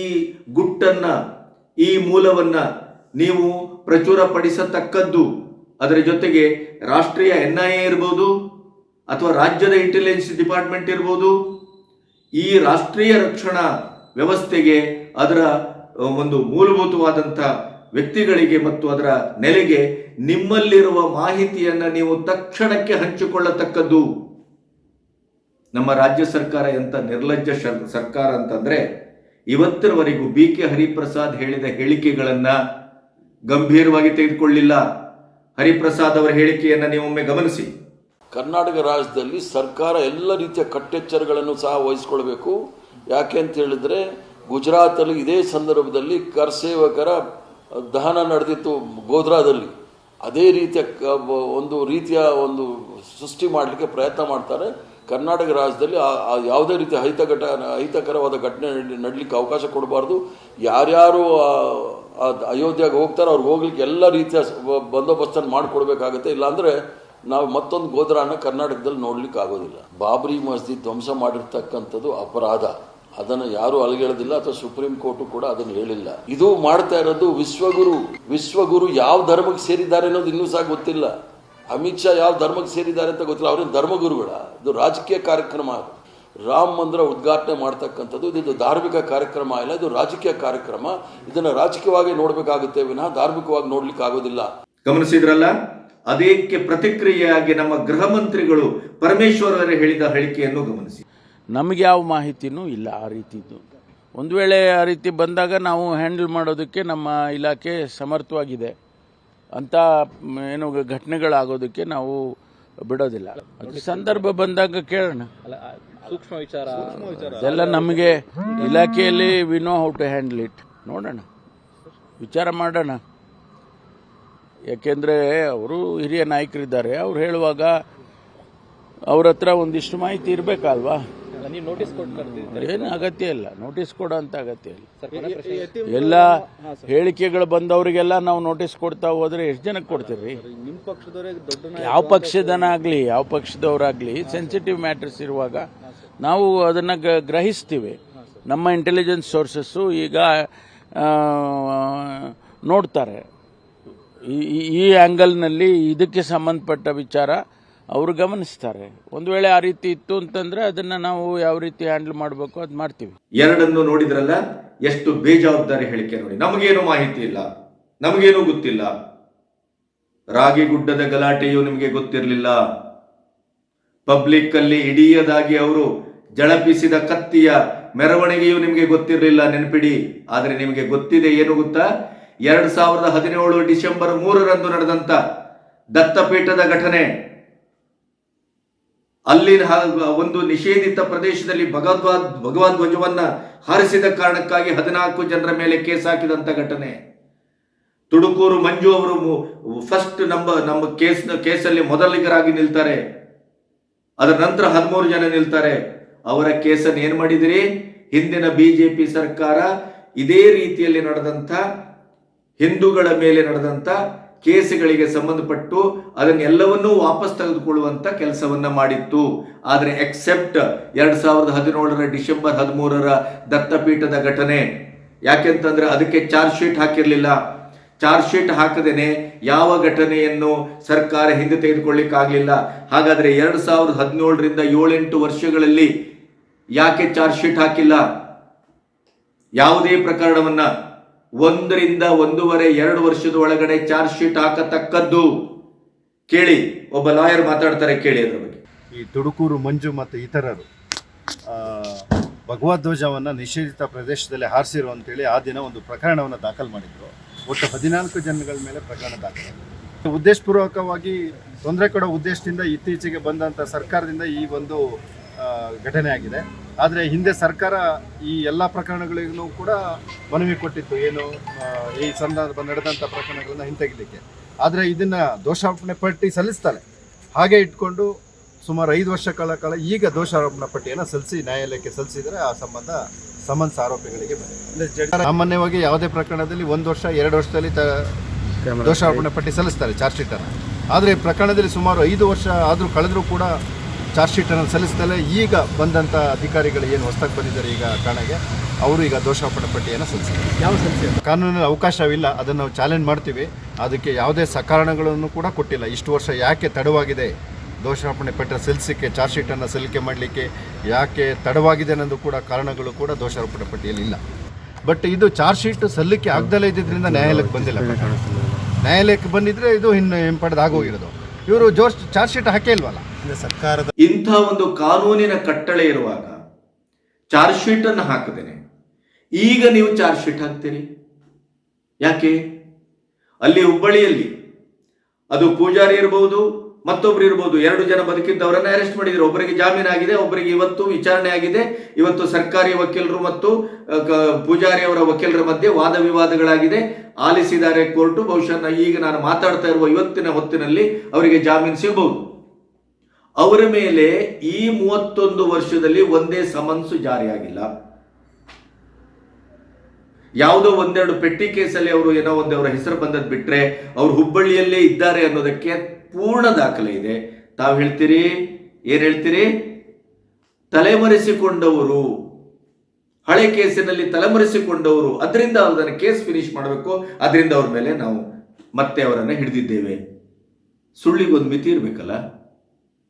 ಗುಟ್ಟನ್ನ, ಈ ಮೂಲವನ್ನ ನೀವು ಪ್ರಚುರಪಡಿಸತಕ್ಕದ್ದು ಅದರ ಜೊತೆಗೆ ರಾಷ್ಟ್ರೀಯ ಎನ್ ಐ ಎ ಇರ್ಬೋದು ಅಥವಾ ರಾಜ್ಯದ ಇಂಟೆಲಿಜೆನ್ಸ್ ಡಿಪಾರ್ಟ್ಮೆಂಟ್ ಇರ್ಬೋದು. ಈ ರಾಷ್ಟ್ರೀಯ ರಕ್ಷಣಾ ವ್ಯವಸ್ಥೆಗೆ ಅದರ ಒಂದು ಮೂಲಭೂತವಾದಂಥ ವ್ಯಕ್ತಿಗಳಿಗೆ ಮತ್ತು ಅದರ ನೆಲೆಗೆ ನಿಮ್ಮಲ್ಲಿರುವ ಮಾಹಿತಿಯನ್ನು ನೀವು ತಕ್ಷಣಕ್ಕೆ ಹಂಚಿಕೊಳ್ಳತಕ್ಕದ್ದು ನಮ್ಮ ರಾಜ್ಯ ಸರ್ಕಾರ ಎಂಥ ನಿರ್ಲಜ್ಜ ಸರ್ಕಾರ ಅಂತಂದರೆ ಇವತ್ತರವರೆಗೂ ಬಿ ಕೆ ಹರಿಪ್ರಸಾದ್ ಹೇಳಿದ ಹೇಳಿಕೆಗಳನ್ನು ಗಂಭೀರವಾಗಿ ತೆಗೆದುಕೊಳ್ಳಿಲ್ಲ. ಹರಿಪ್ರಸಾದ್ ಅವರ ಹೇಳಿಕೆಯನ್ನು ನೀವೊಮ್ಮೆ ಗಮನಿಸಿ. ಕರ್ನಾಟಕ ರಾಜ್ಯದಲ್ಲಿ ಸರ್ಕಾರ ಎಲ್ಲ ರೀತಿಯ ಕಟ್ಟೆಚ್ಚರಗಳನ್ನು ಸಹ ವಹಿಸ್ಕೊಳ್ಬೇಕು. ಯಾಕೆ ಅಂತ ಹೇಳಿದ್ರೆ ಗುಜರಾತಲ್ಲಿ ಇದೇ ಸಂದರ್ಭದಲ್ಲಿ ಕರ್ಸೇವಕರ ದಹನ ನಡೆದಿತ್ತು ಗೋಧ್ರಾದಲ್ಲಿ. ಅದೇ ರೀತಿಯ ಒಂದು ರೀತಿಯ ಒಂದು ಸೃಷ್ಟಿ ಮಾಡಲಿಕ್ಕೆ ಪ್ರಯತ್ನ ಮಾಡ್ತಾರೆ. ಕರ್ನಾಟಕ ರಾಜ್ಯದಲ್ಲಿ ಯಾವುದೇ ರೀತಿಯ ಅಹಿತ ಘಟ ಅಹಿತಕರವಾದ ಘಟನೆ ನಡ್- ನಡಲಿಕ್ಕೆ ಅವಕಾಶ ಕೊಡಬಾರ್ದು. ಯಾರ್ಯಾರು ಅಯೋಧ್ಯೆಗೆ ಹೋಗ್ತಾರೋ ಅವ್ರಿಗೆ ಹೋಗ್ಲಿಕ್ಕೆ ಎಲ್ಲ ರೀತಿಯ ಬಂದೋಬಸ್ತನ್ನು ಮಾಡಿಕೊಡ್ಬೇಕಾಗತ್ತೆ. ಇಲ್ಲಾಂದರೆ ನಾವು ಮತ್ತೊಂದು ಗೋದ್ರಾನ ಕರ್ನಾಟಕದಲ್ಲಿ ನೋಡ್ಲಿಕ್ಕೆ ಆಗೋದಿಲ್ಲ ಬಾಬ್ರಿ ಮಸ್ಜಿದ್ ಧ್ವಂಸ ಮಾಡಿರ್ತಕ್ಕಂಥದ್ದು ಅಪರಾಧ. ಅದನ್ನು ಯಾರು ಅಲಗೇಳೋದಿಲ್ಲ ಅಥವಾ ಸುಪ್ರೀಂ ಕೋರ್ಟು ಕೂಡ ಅದನ್ನು ಹೇಳಿಲ್ಲ. ಇದು ಮಾಡ್ತಾ ಇರೋದು ವಿಶ್ವಗುರು. ವಿಶ್ವಗುರು ಯಾವ ಧರ್ಮಕ್ಕೆ ಸೇರಿದ್ದಾರೆ ಅನ್ನೋದು ಇನ್ನೂ ಸಹ ಗೊತ್ತಿಲ್ಲ. ಅಮಿತ್ ಶಾ ಯಾವ ಧರ್ಮಕ್ಕೆ ಸೇರಿದ್ದಾರೆ ಅಂತ ಗೊತ್ತಿಲ್ಲ. ಅವ್ರೇನು ಧರ್ಮಗುರುಗಳ? ಇದು ರಾಜಕೀಯ ಕಾರ್ಯಕ್ರಮ ರಾಮ ಮಂದಿರ ಉದ್ಘಾಟನೆ ಮಾಡ್ತಕ್ಕಂಥದ್ದು, ಇದು ಧಾರ್ಮಿಕ ಕಾರ್ಯಕ್ರಮ ಇಲ್ಲ ಇದು ರಾಜಕೀಯ ಕಾರ್ಯಕ್ರಮ. ಇದನ್ನು ರಾಜಕೀಯವಾಗಿ ನೋಡಬೇಕಾಗುತ್ತೆ ವಿನಃ ಧಾರ್ಮಿಕವಾಗಿ ನೋಡ್ಲಿಕ್ಕೆ ಆಗೋದಿಲ್ಲ. ಗಮನಿಸಿದ್ರಲ್ಲ? ಅದಕ್ಕೆ ಪ್ರತಿಕ್ರಿಯೆಯಾಗಿ ನಮ್ಮ ಗೃಹ ಮಂತ್ರಿಗಳು ಪರಮೇಶ್ವರ್ ಅವರು ಹೇಳಿದ ಹೇಳಿಕೆಯನ್ನು ಗಮನಿಸಿ. ನಮಗೆ ಯಾವ ಮಾಹಿತಿನೂ ಇಲ್ಲ ಆ ರೀತಿದ್ದು. ಒಂದು ವೇಳೆ ಆ ರೀತಿ ಬಂದಾಗ ನಾವು ಹ್ಯಾಂಡಲ್ ಮಾಡೋದಕ್ಕೆ ನಮ್ಮ ಇಲಾಖೆ ಸಮರ್ಥವಾಗಿದೆ. ಅಂತ ಏನು ಘಟನೆಗಳಾಗೋದಕ್ಕೆ ನಾವು ಬಿಡೋದಿಲ್ಲ. ಅದು ಸಂದರ್ಭ ಬಂದಾಗ ಕೇಳೋಣ. ಸೂಕ್ಷ್ಮ ವಿಚಾರ. ಎಲ್ಲ ನಮಗೆ ಇಲಾಖೆಯಲ್ಲಿ we know how to handle it ನೋಡೋಣ. ವಿಚಾರ ಮಾಡೋಣ. ಯಾಕೆಂದರೆ ಅವರು ಹಿರಿಯ ನಾಯಕರಿದ್ದಾರೆ. ಅವ್ರು ಹೇಳುವಾಗ ಅವ್ರ ಹತ್ರ ಒಂದಿಷ್ಟು ಮಾಹಿತಿ ಇರಬೇಕಲ್ವಾ? ನೀವು ನೋಟಿಸ್ ಕೊಟ್ಟು ಕರ್ತಿದ್ದೀರಿ ಏನು ಅಗತ್ಯ ಇಲ್ಲ ನೋಟಿಸ್ ಕೊಡೋ ಅಂತ ಅಗತ್ಯ ಇಲ್ಲ. ಎಲ್ಲ ಹೇಳಿಕೆಗಳು ಬಂದವರಿಗೆಲ್ಲ ನಾವು ನೋಟಿಸ್ ಕೊಡ್ತಾ ಹೋದ್ರೆ ಎಷ್ಟು ಜನಕ್ಕೆ ಕೊಡ್ತೀರಿ? ನಿಮ್ಮ ಪಕ್ಷದವರೇ ದೊಡ್ಡ ಯಾವ ಪಕ್ಷದನಾಗ್ಲಿ ಯಾವ ಪಕ್ಷದವರಾಗ್ಲಿ ಸೆನ್ಸಿಟಿವ್ ಮ್ಯಾಟರ್ಸ್ ಇರುವಾಗ ನಾವು ಅದನ್ನ ಗ- ಗ್ರಹಿಸ್ತೀವಿ. ನಮ್ಮ ಇಂಟೆಲಿಜೆನ್ಸ್ ಸೋರ್ಸಸ್ಸು ಈಗ ನೋಡ್ತಾರೆ. ಈ- ಈ- ಈ ಆ್ಯಂಗಲ್ನಲ್ಲಿ ಇದಕ್ಕೆ ಸಂಬಂಧಪಟ್ಟ ವಿಚಾರ ಅವರು ಗಮನಿಸ್ತಾರೆ. ಒಂದು ವೇಳೆ ಆ ರೀತಿ ಇತ್ತು ಅಂತಂದ್ರೆ ಅದನ್ನ ನಾವು ಯಾವ ರೀತಿ ಹ್ಯಾಂಡಲ್ ಮಾಡಬೇಕು ಅದು ಮಾಡ್ತೀವಿ. ಎರಡನ್ನು ನೋಡಿದ್ರಲ್ಲ ಎಷ್ಟು ಬೇಜವಾಬ್ದಾರಿ ಹೇಳಿಕೆ ನೋಡಿ. ನಮಗೇನು ಮಾಹಿತಿ ಇಲ್ಲ. ನಮಗೇನು ಗೊತ್ತಿಲ್ಲ. ರಾಗಿ ಗುಡ್ಡದ ಗಲಾಟೆಯು ನಿಮಗೆ ಗೊತ್ತಿರಲಿಲ್ಲ. ಪಬ್ಲಿಕ್ ಅಲ್ಲಿ ಇಡೀಯದಾಗಿ ಅವರು ಜಳಪಿಸಿದ ಕತ್ತಿಯ ಮೆರವಣಿಗೆಯು ನಿಮಗೆ ಗೊತ್ತಿರಲಿಲ್ಲ ನೆನಪಿಡಿ. ಆದರೆ ನಿಮಗೆ ಗೊತ್ತಿದೆ ಏನು ಗೊತ್ತಾ? ಎರಡ್ ಸಾವಿರದ ಹದಿನೇಳು ಡಿಸೆಂಬರ್ ಮೂರರಂದು ನಡೆದಂತ ದತ್ತಪೀಠದ ಘಟನೆ. ಅಲ್ಲಿ ಒಂದು ನಿಷೇಧಿತ ಪ್ರದೇಶದಲ್ಲಿ ಭಗವದ್ವಾದ್ ಭಗವಾನ್ ಧ್ವಜವನ್ನ ಹಾರಿಸಿದ ಕಾರಣಕ್ಕಾಗಿ ಹದಿನಾಲ್ಕು ಜನರ ಮೇಲೆ ಕೇಸ್ ಹಾಕಿದಂತ ಘಟನೆ. ತುಡುಕೂರು ಮಂಜು ಅವರು ಫಸ್ಟ್ ನಮ್ಮ ನಮ್ಮ ಕೇಸ್, ಕೇಸಲ್ಲಿ ಮೊದಲಿಗರಾಗಿ ನಿಲ್ತಾರೆ. ಅದರ ನಂತರ ಹದಿಮೂರು ಜನ ನಿಲ್ತಾರೆ. ಅವರ ಕೇಸನ್ನು ಏನ್ ಮಾಡಿದಿರಿ? ಹಿಂದಿನ ಬಿಜೆಪಿ ಸರ್ಕಾರ ಇದೇ ರೀತಿಯಲ್ಲಿ ನಡೆದಂತ, ಹಿಂದೂಗಳ ಮೇಲೆ ನಡೆದಂತ ಕೇಸುಗಳಿಗೆ ಸಂಬಂಧಪಟ್ಟು ಅದನ್ನೆಲ್ಲವನ್ನೂ ವಾಪಸ್ ತೆಗೆದುಕೊಳ್ಳುವಂಥ ಕೆಲಸವನ್ನ ಮಾಡಿತ್ತು. ಆದರೆ ಎಕ್ಸೆಪ್ಟ್ ಎರಡು ಸಾವಿರದ ಹದಿನೇಳರ ಡಿಸೆಂಬರ್ ಹದಿಮೂರರ ದತ್ತಪೀಠದ ಘಟನೆ. ಯಾಕೆಂತಂದ್ರೆ ಅದಕ್ಕೆ ಚಾರ್ಜ್ ಶೀಟ್ ಹಾಕಿರಲಿಲ್ಲ. ಚಾರ್ಜ್ ಶೀಟ್ ಹಾಕದೇನೆ ಯಾವ ಘಟನೆಯನ್ನು ಸರ್ಕಾರ ಹಿಂದೆ ತೆಗೆದುಕೊಳ್ಳಿಕ್ಕಾಗಲಿಲ್ಲ. ಹಾಗಾದ್ರೆ ಎರಡು ಸಾವಿರದ ಹದಿನೇಳರಿಂದ ಏಳೆಂಟು ವರ್ಷಗಳಲ್ಲಿ ಯಾಕೆ ಚಾರ್ಜ್ ಶೀಟ್ ಹಾಕಿಲ್ಲ? ಯಾವುದೇ ಪ್ರಕರಣವನ್ನ. ಒಂದರಿಂದ ಒಂದೂವರೆ ಎರಡು ವರ್ಷದ ಒಳಗಡೆ ಚಾರ್ಜ್ ಶೀಟ್ ಹಾಕತಕ್ಕದ್ದು. ಕೇಳಿ ಒಬ್ಬ ಲಾಯರ್ ಮಾತಾಡ್ತಾರೆ ಕೇಳಿ ಅದ್ರ ಬಗ್ಗೆ. ಈ ತುಡುಕೂರು ಮಂಜು ಮತ್ತು ಇತರರು ಆ, ಭಗವದ್ಧ್ವಜವನ್ನು ನಿಷೇಧಿತ ಪ್ರದೇಶದಲ್ಲಿ ಹಾರಿಸಿರು ಅಂತೇಳಿ ಆ ದಿನ ಒಂದು ಪ್ರಕರಣವನ್ನು ದಾಖಲು ಮಾಡಿದ್ರು. ಒಟ್ಟು ಹದಿನಾಲ್ಕು ಜನಗಳ ಮೇಲೆ ಪ್ರಕರಣ ದಾಖಲಾಗಿದೆ. ಉದ್ದೇಶಪೂರ್ವಕವಾಗಿ ತೊಂದರೆ ಕೊಡೋ ಉದ್ದೇಶದಿಂದ ಇತ್ತೀಚೆಗೆ ಬಂದಂಥ ಸರ್ಕಾರದಿಂದ ಈ ಒಂದು ಘಟನೆ ಆಗಿದೆ. ಆದರೆ ಹಿಂದೆ ಸರ್ಕಾರ ಈ ಎಲ್ಲ ಪ್ರಕರಣಗಳಿಗೂ ಕೂಡ ಮನವಿ ಕೊಟ್ಟಿತ್ತು. ಏನು ಈ ಸಂದರ್ಭ ನಡೆದಂಥ ಪ್ರಕರಣಗಳನ್ನು ಹಿಂತೆಗಿಲಿಕ್ಕೆ. ಆದರೆ ಇದನ್ನು ದೋಷಾರೋಪಣೆ ಪಟ್ಟಿ ಸಲ್ಲಿಸ್ತಾರೆ ಹಾಗೆ ಇಟ್ಕೊಂಡು ಸುಮಾರು ಐದು ವರ್ಷ ಕಾಲ ಈಗ ದೋಷಾರೋಪಣಾ ಪಟ್ಟಿಯನ್ನು ಸಲ್ಲಿಸಿ ನ್ಯಾಯಾಲಯಕ್ಕೆ ಸಲ್ಲಿಸಿದರೆ ಆ ಸಂಬಂಧ ಸಮನ್ಸ್ ಆರೋಪಿಗಳಿಗೆ ಬಂದಿದೆ. ಸಾಮಾನ್ಯವಾಗಿ ಯಾವುದೇ ಪ್ರಕರಣದಲ್ಲಿ ಒಂದು ವರ್ಷ ಎರಡು ವರ್ಷದಲ್ಲಿ ತ ದೋಷಾರೋಪಣೆ ಪಟ್ಟಿ ಸಲ್ಲಿಸ್ತಾರೆ ಚಾರ್ಜ್ ಶೀಟನ್ನು. ಆದರೆ ಪ್ರಕರಣದಲ್ಲಿ ಸುಮಾರು ಐದು ವರ್ಷ ಆದರೂ ಕಳೆದರೂ ಕೂಡ ಚಾರ್ಜ್ ಶೀಟನ್ನು ಸಲ್ಲಿಸ್ದಲೇ ಈಗ ಬಂದಂಥ ಅಧಿಕಾರಿಗಳು ಏನು ಹೊಸದಾಗಿ ಬಂದಿದ್ದಾರೆ ಈಗ ಠಾಣೆಗೆ ಅವರು ಈಗ ದೋಷಾರೋಪಣ ಪಟ್ಟಿಯನ್ನು ಸಲ್ಲಿಸಿದ್ದಾರೆ. ಯಾವ ಸಂಸ್ಥೆ ಕಾನೂನಲ್ಲಿ ಅವಕಾಶವಿಲ್ಲ ಅದನ್ನು ನಾವು ಚಾಲೆಂಜ್ ಮಾಡ್ತೀವಿ. ಅದಕ್ಕೆ ಯಾವುದೇ ಸಕಾರಣಗಳನ್ನು ಕೂಡ ಕೊಟ್ಟಿಲ್ಲ. ಇಷ್ಟು ವರ್ಷ ಯಾಕೆ ತಡವಾಗಿದೆ? ದೋಷಾರೋಪಣೆ ಪಟ್ಟ ಸಲ್ಲಿಸಲಿಕ್ಕೆ ಚಾರ್ಜ್ ಶೀಟನ್ನು ಸಲ್ಲಿಕೆ ಮಾಡಲಿಕ್ಕೆ ಯಾಕೆ ತಡವಾಗಿದೆ ಅನ್ನೋದು ಕೂಡ ಕಾರಣಗಳು ಕೂಡ ದೋಷಾರೋಪಣೆ ಪಟ್ಟಿಯಲ್ಲಿ ಇಲ್ಲ. ಬಟ್ ಇದು ಚಾರ್ಜ್ ಶೀಟ್ ಸಲ್ಲಿಕೆ ಆಗದಲ್ಲೇ ಇದ್ದಿದ್ದರಿಂದ ನ್ಯಾಯಾಲಯಕ್ಕೆ ಬಂದಿಲ್ಲ. ನ್ಯಾಯಾಲಯಕ್ಕೆ ಬಂದಿದ್ರೆ ಇದು ಇನ್ನು ಹಿಂಪಡೆದಾಗೋಗಿರೋದು ಇವರು ಜೋಶ್ ಚಾರ್ಜ್ ಶೀಟ್ ಹಾಕೇ ಇಲ್ವಲ್ಲ? ಸರ್ಕಾರದ ಇಂಥ ಒಂದು ಕಾನೂನಿನ ಕಟ್ಟಳೆ ಇರುವಾಗ ಚಾರ್ಜ್ ಶೀಟ್ ಅನ್ನು ಹಾಕದೇನೆ ಈಗ ನೀವು ಚಾರ್ಜ್ ಶೀಟ್ ಹಾಕ್ತೀರಿ? ಯಾಕೆ? ಅಲ್ಲಿ ಹುಬ್ಬಳ್ಳಿಯಲ್ಲಿ ಅದು ಪೂಜಾರಿ ಇರಬಹುದು ಮತ್ತೊಬ್ರು ಇರಬಹುದು ಎರಡು ಜನ ಬದುಕಿದ್ದವರನ್ನ ಅರೆಸ್ಟ್ ಮಾಡಿದ್ರು. ಒಬ್ಬರಿಗೆ ಜಾಮೀನಾಗಿದೆ ಒಬ್ಬರಿಗೆ ಇವತ್ತು ವಿಚಾರಣೆ ಆಗಿದೆ. ಇವತ್ತು ಸರ್ಕಾರಿ ವಕೀಲರು ಮತ್ತು ಪೂಜಾರಿ ಅವರ ವಕೀಲರ ಮಧ್ಯೆ ವಾದ ವಿವಾದಗಳಾಗಿದೆ. ಆಲಿಸಿದ್ದಾರೆ ಕೋರ್ಟು. ಬಹುಶಃ ಈಗ ನಾನು ಮಾತಾಡ್ತಾ ಇರುವ ಇವತ್ತಿನ ಹೊತ್ತಿನಲ್ಲಿ ಅವರಿಗೆ ಜಾಮೀನು ಸಿಗಬಹುದು ಅವರ ಮೇಲೆ ಈ ಮೂವತ್ತೊಂದು ವರ್ಷದಲ್ಲಿ ಒಂದೇ ಸಮನ್ಸು ಜಾರಿಯಾಗಿಲ್ಲ. ಯಾವುದೋ ಒಂದೆರಡು ಪೆಟ್ಟಿ ಕೇಸಲ್ಲಿ ಅವರು ಏನೋ ಒಂದು ಅವರ ಹೆಸರು ಬಂದದ್ದು ಬಿಟ್ರೆ ಅವರು ಹುಬ್ಬಳ್ಳಿಯಲ್ಲೇ ಇದ್ದಾರೆ ಅನ್ನೋದಕ್ಕೆ ಪೂರ್ಣ ದಾಖಲೆ ಇದೆ. ತಾವು ಹೇಳ್ತೀರಿ? ಏನ್ ಹೇಳ್ತೀರಿ? ತಲೆಮರೆಸಿಕೊಂಡವರು, ಹಳೆ ಕೇಸಿನಲ್ಲಿ ತಲೆಮರೆಸಿಕೊಂಡವರು, ಅದರಿಂದ ಅದನ್ನು ಕೇಸ್ ಫಿನಿಶ್ ಮಾಡಬೇಕು, ಅದರಿಂದ ಅವ್ರ ಮೇಲೆ ನಾವು ಮತ್ತೆ ಅವರನ್ನು ಹಿಡಿದಿದ್ದೇವೆ. ಸುಳ್ಳಿಗೊಂದು ಮಿತಿ ಇರಬೇಕಲ್ಲ?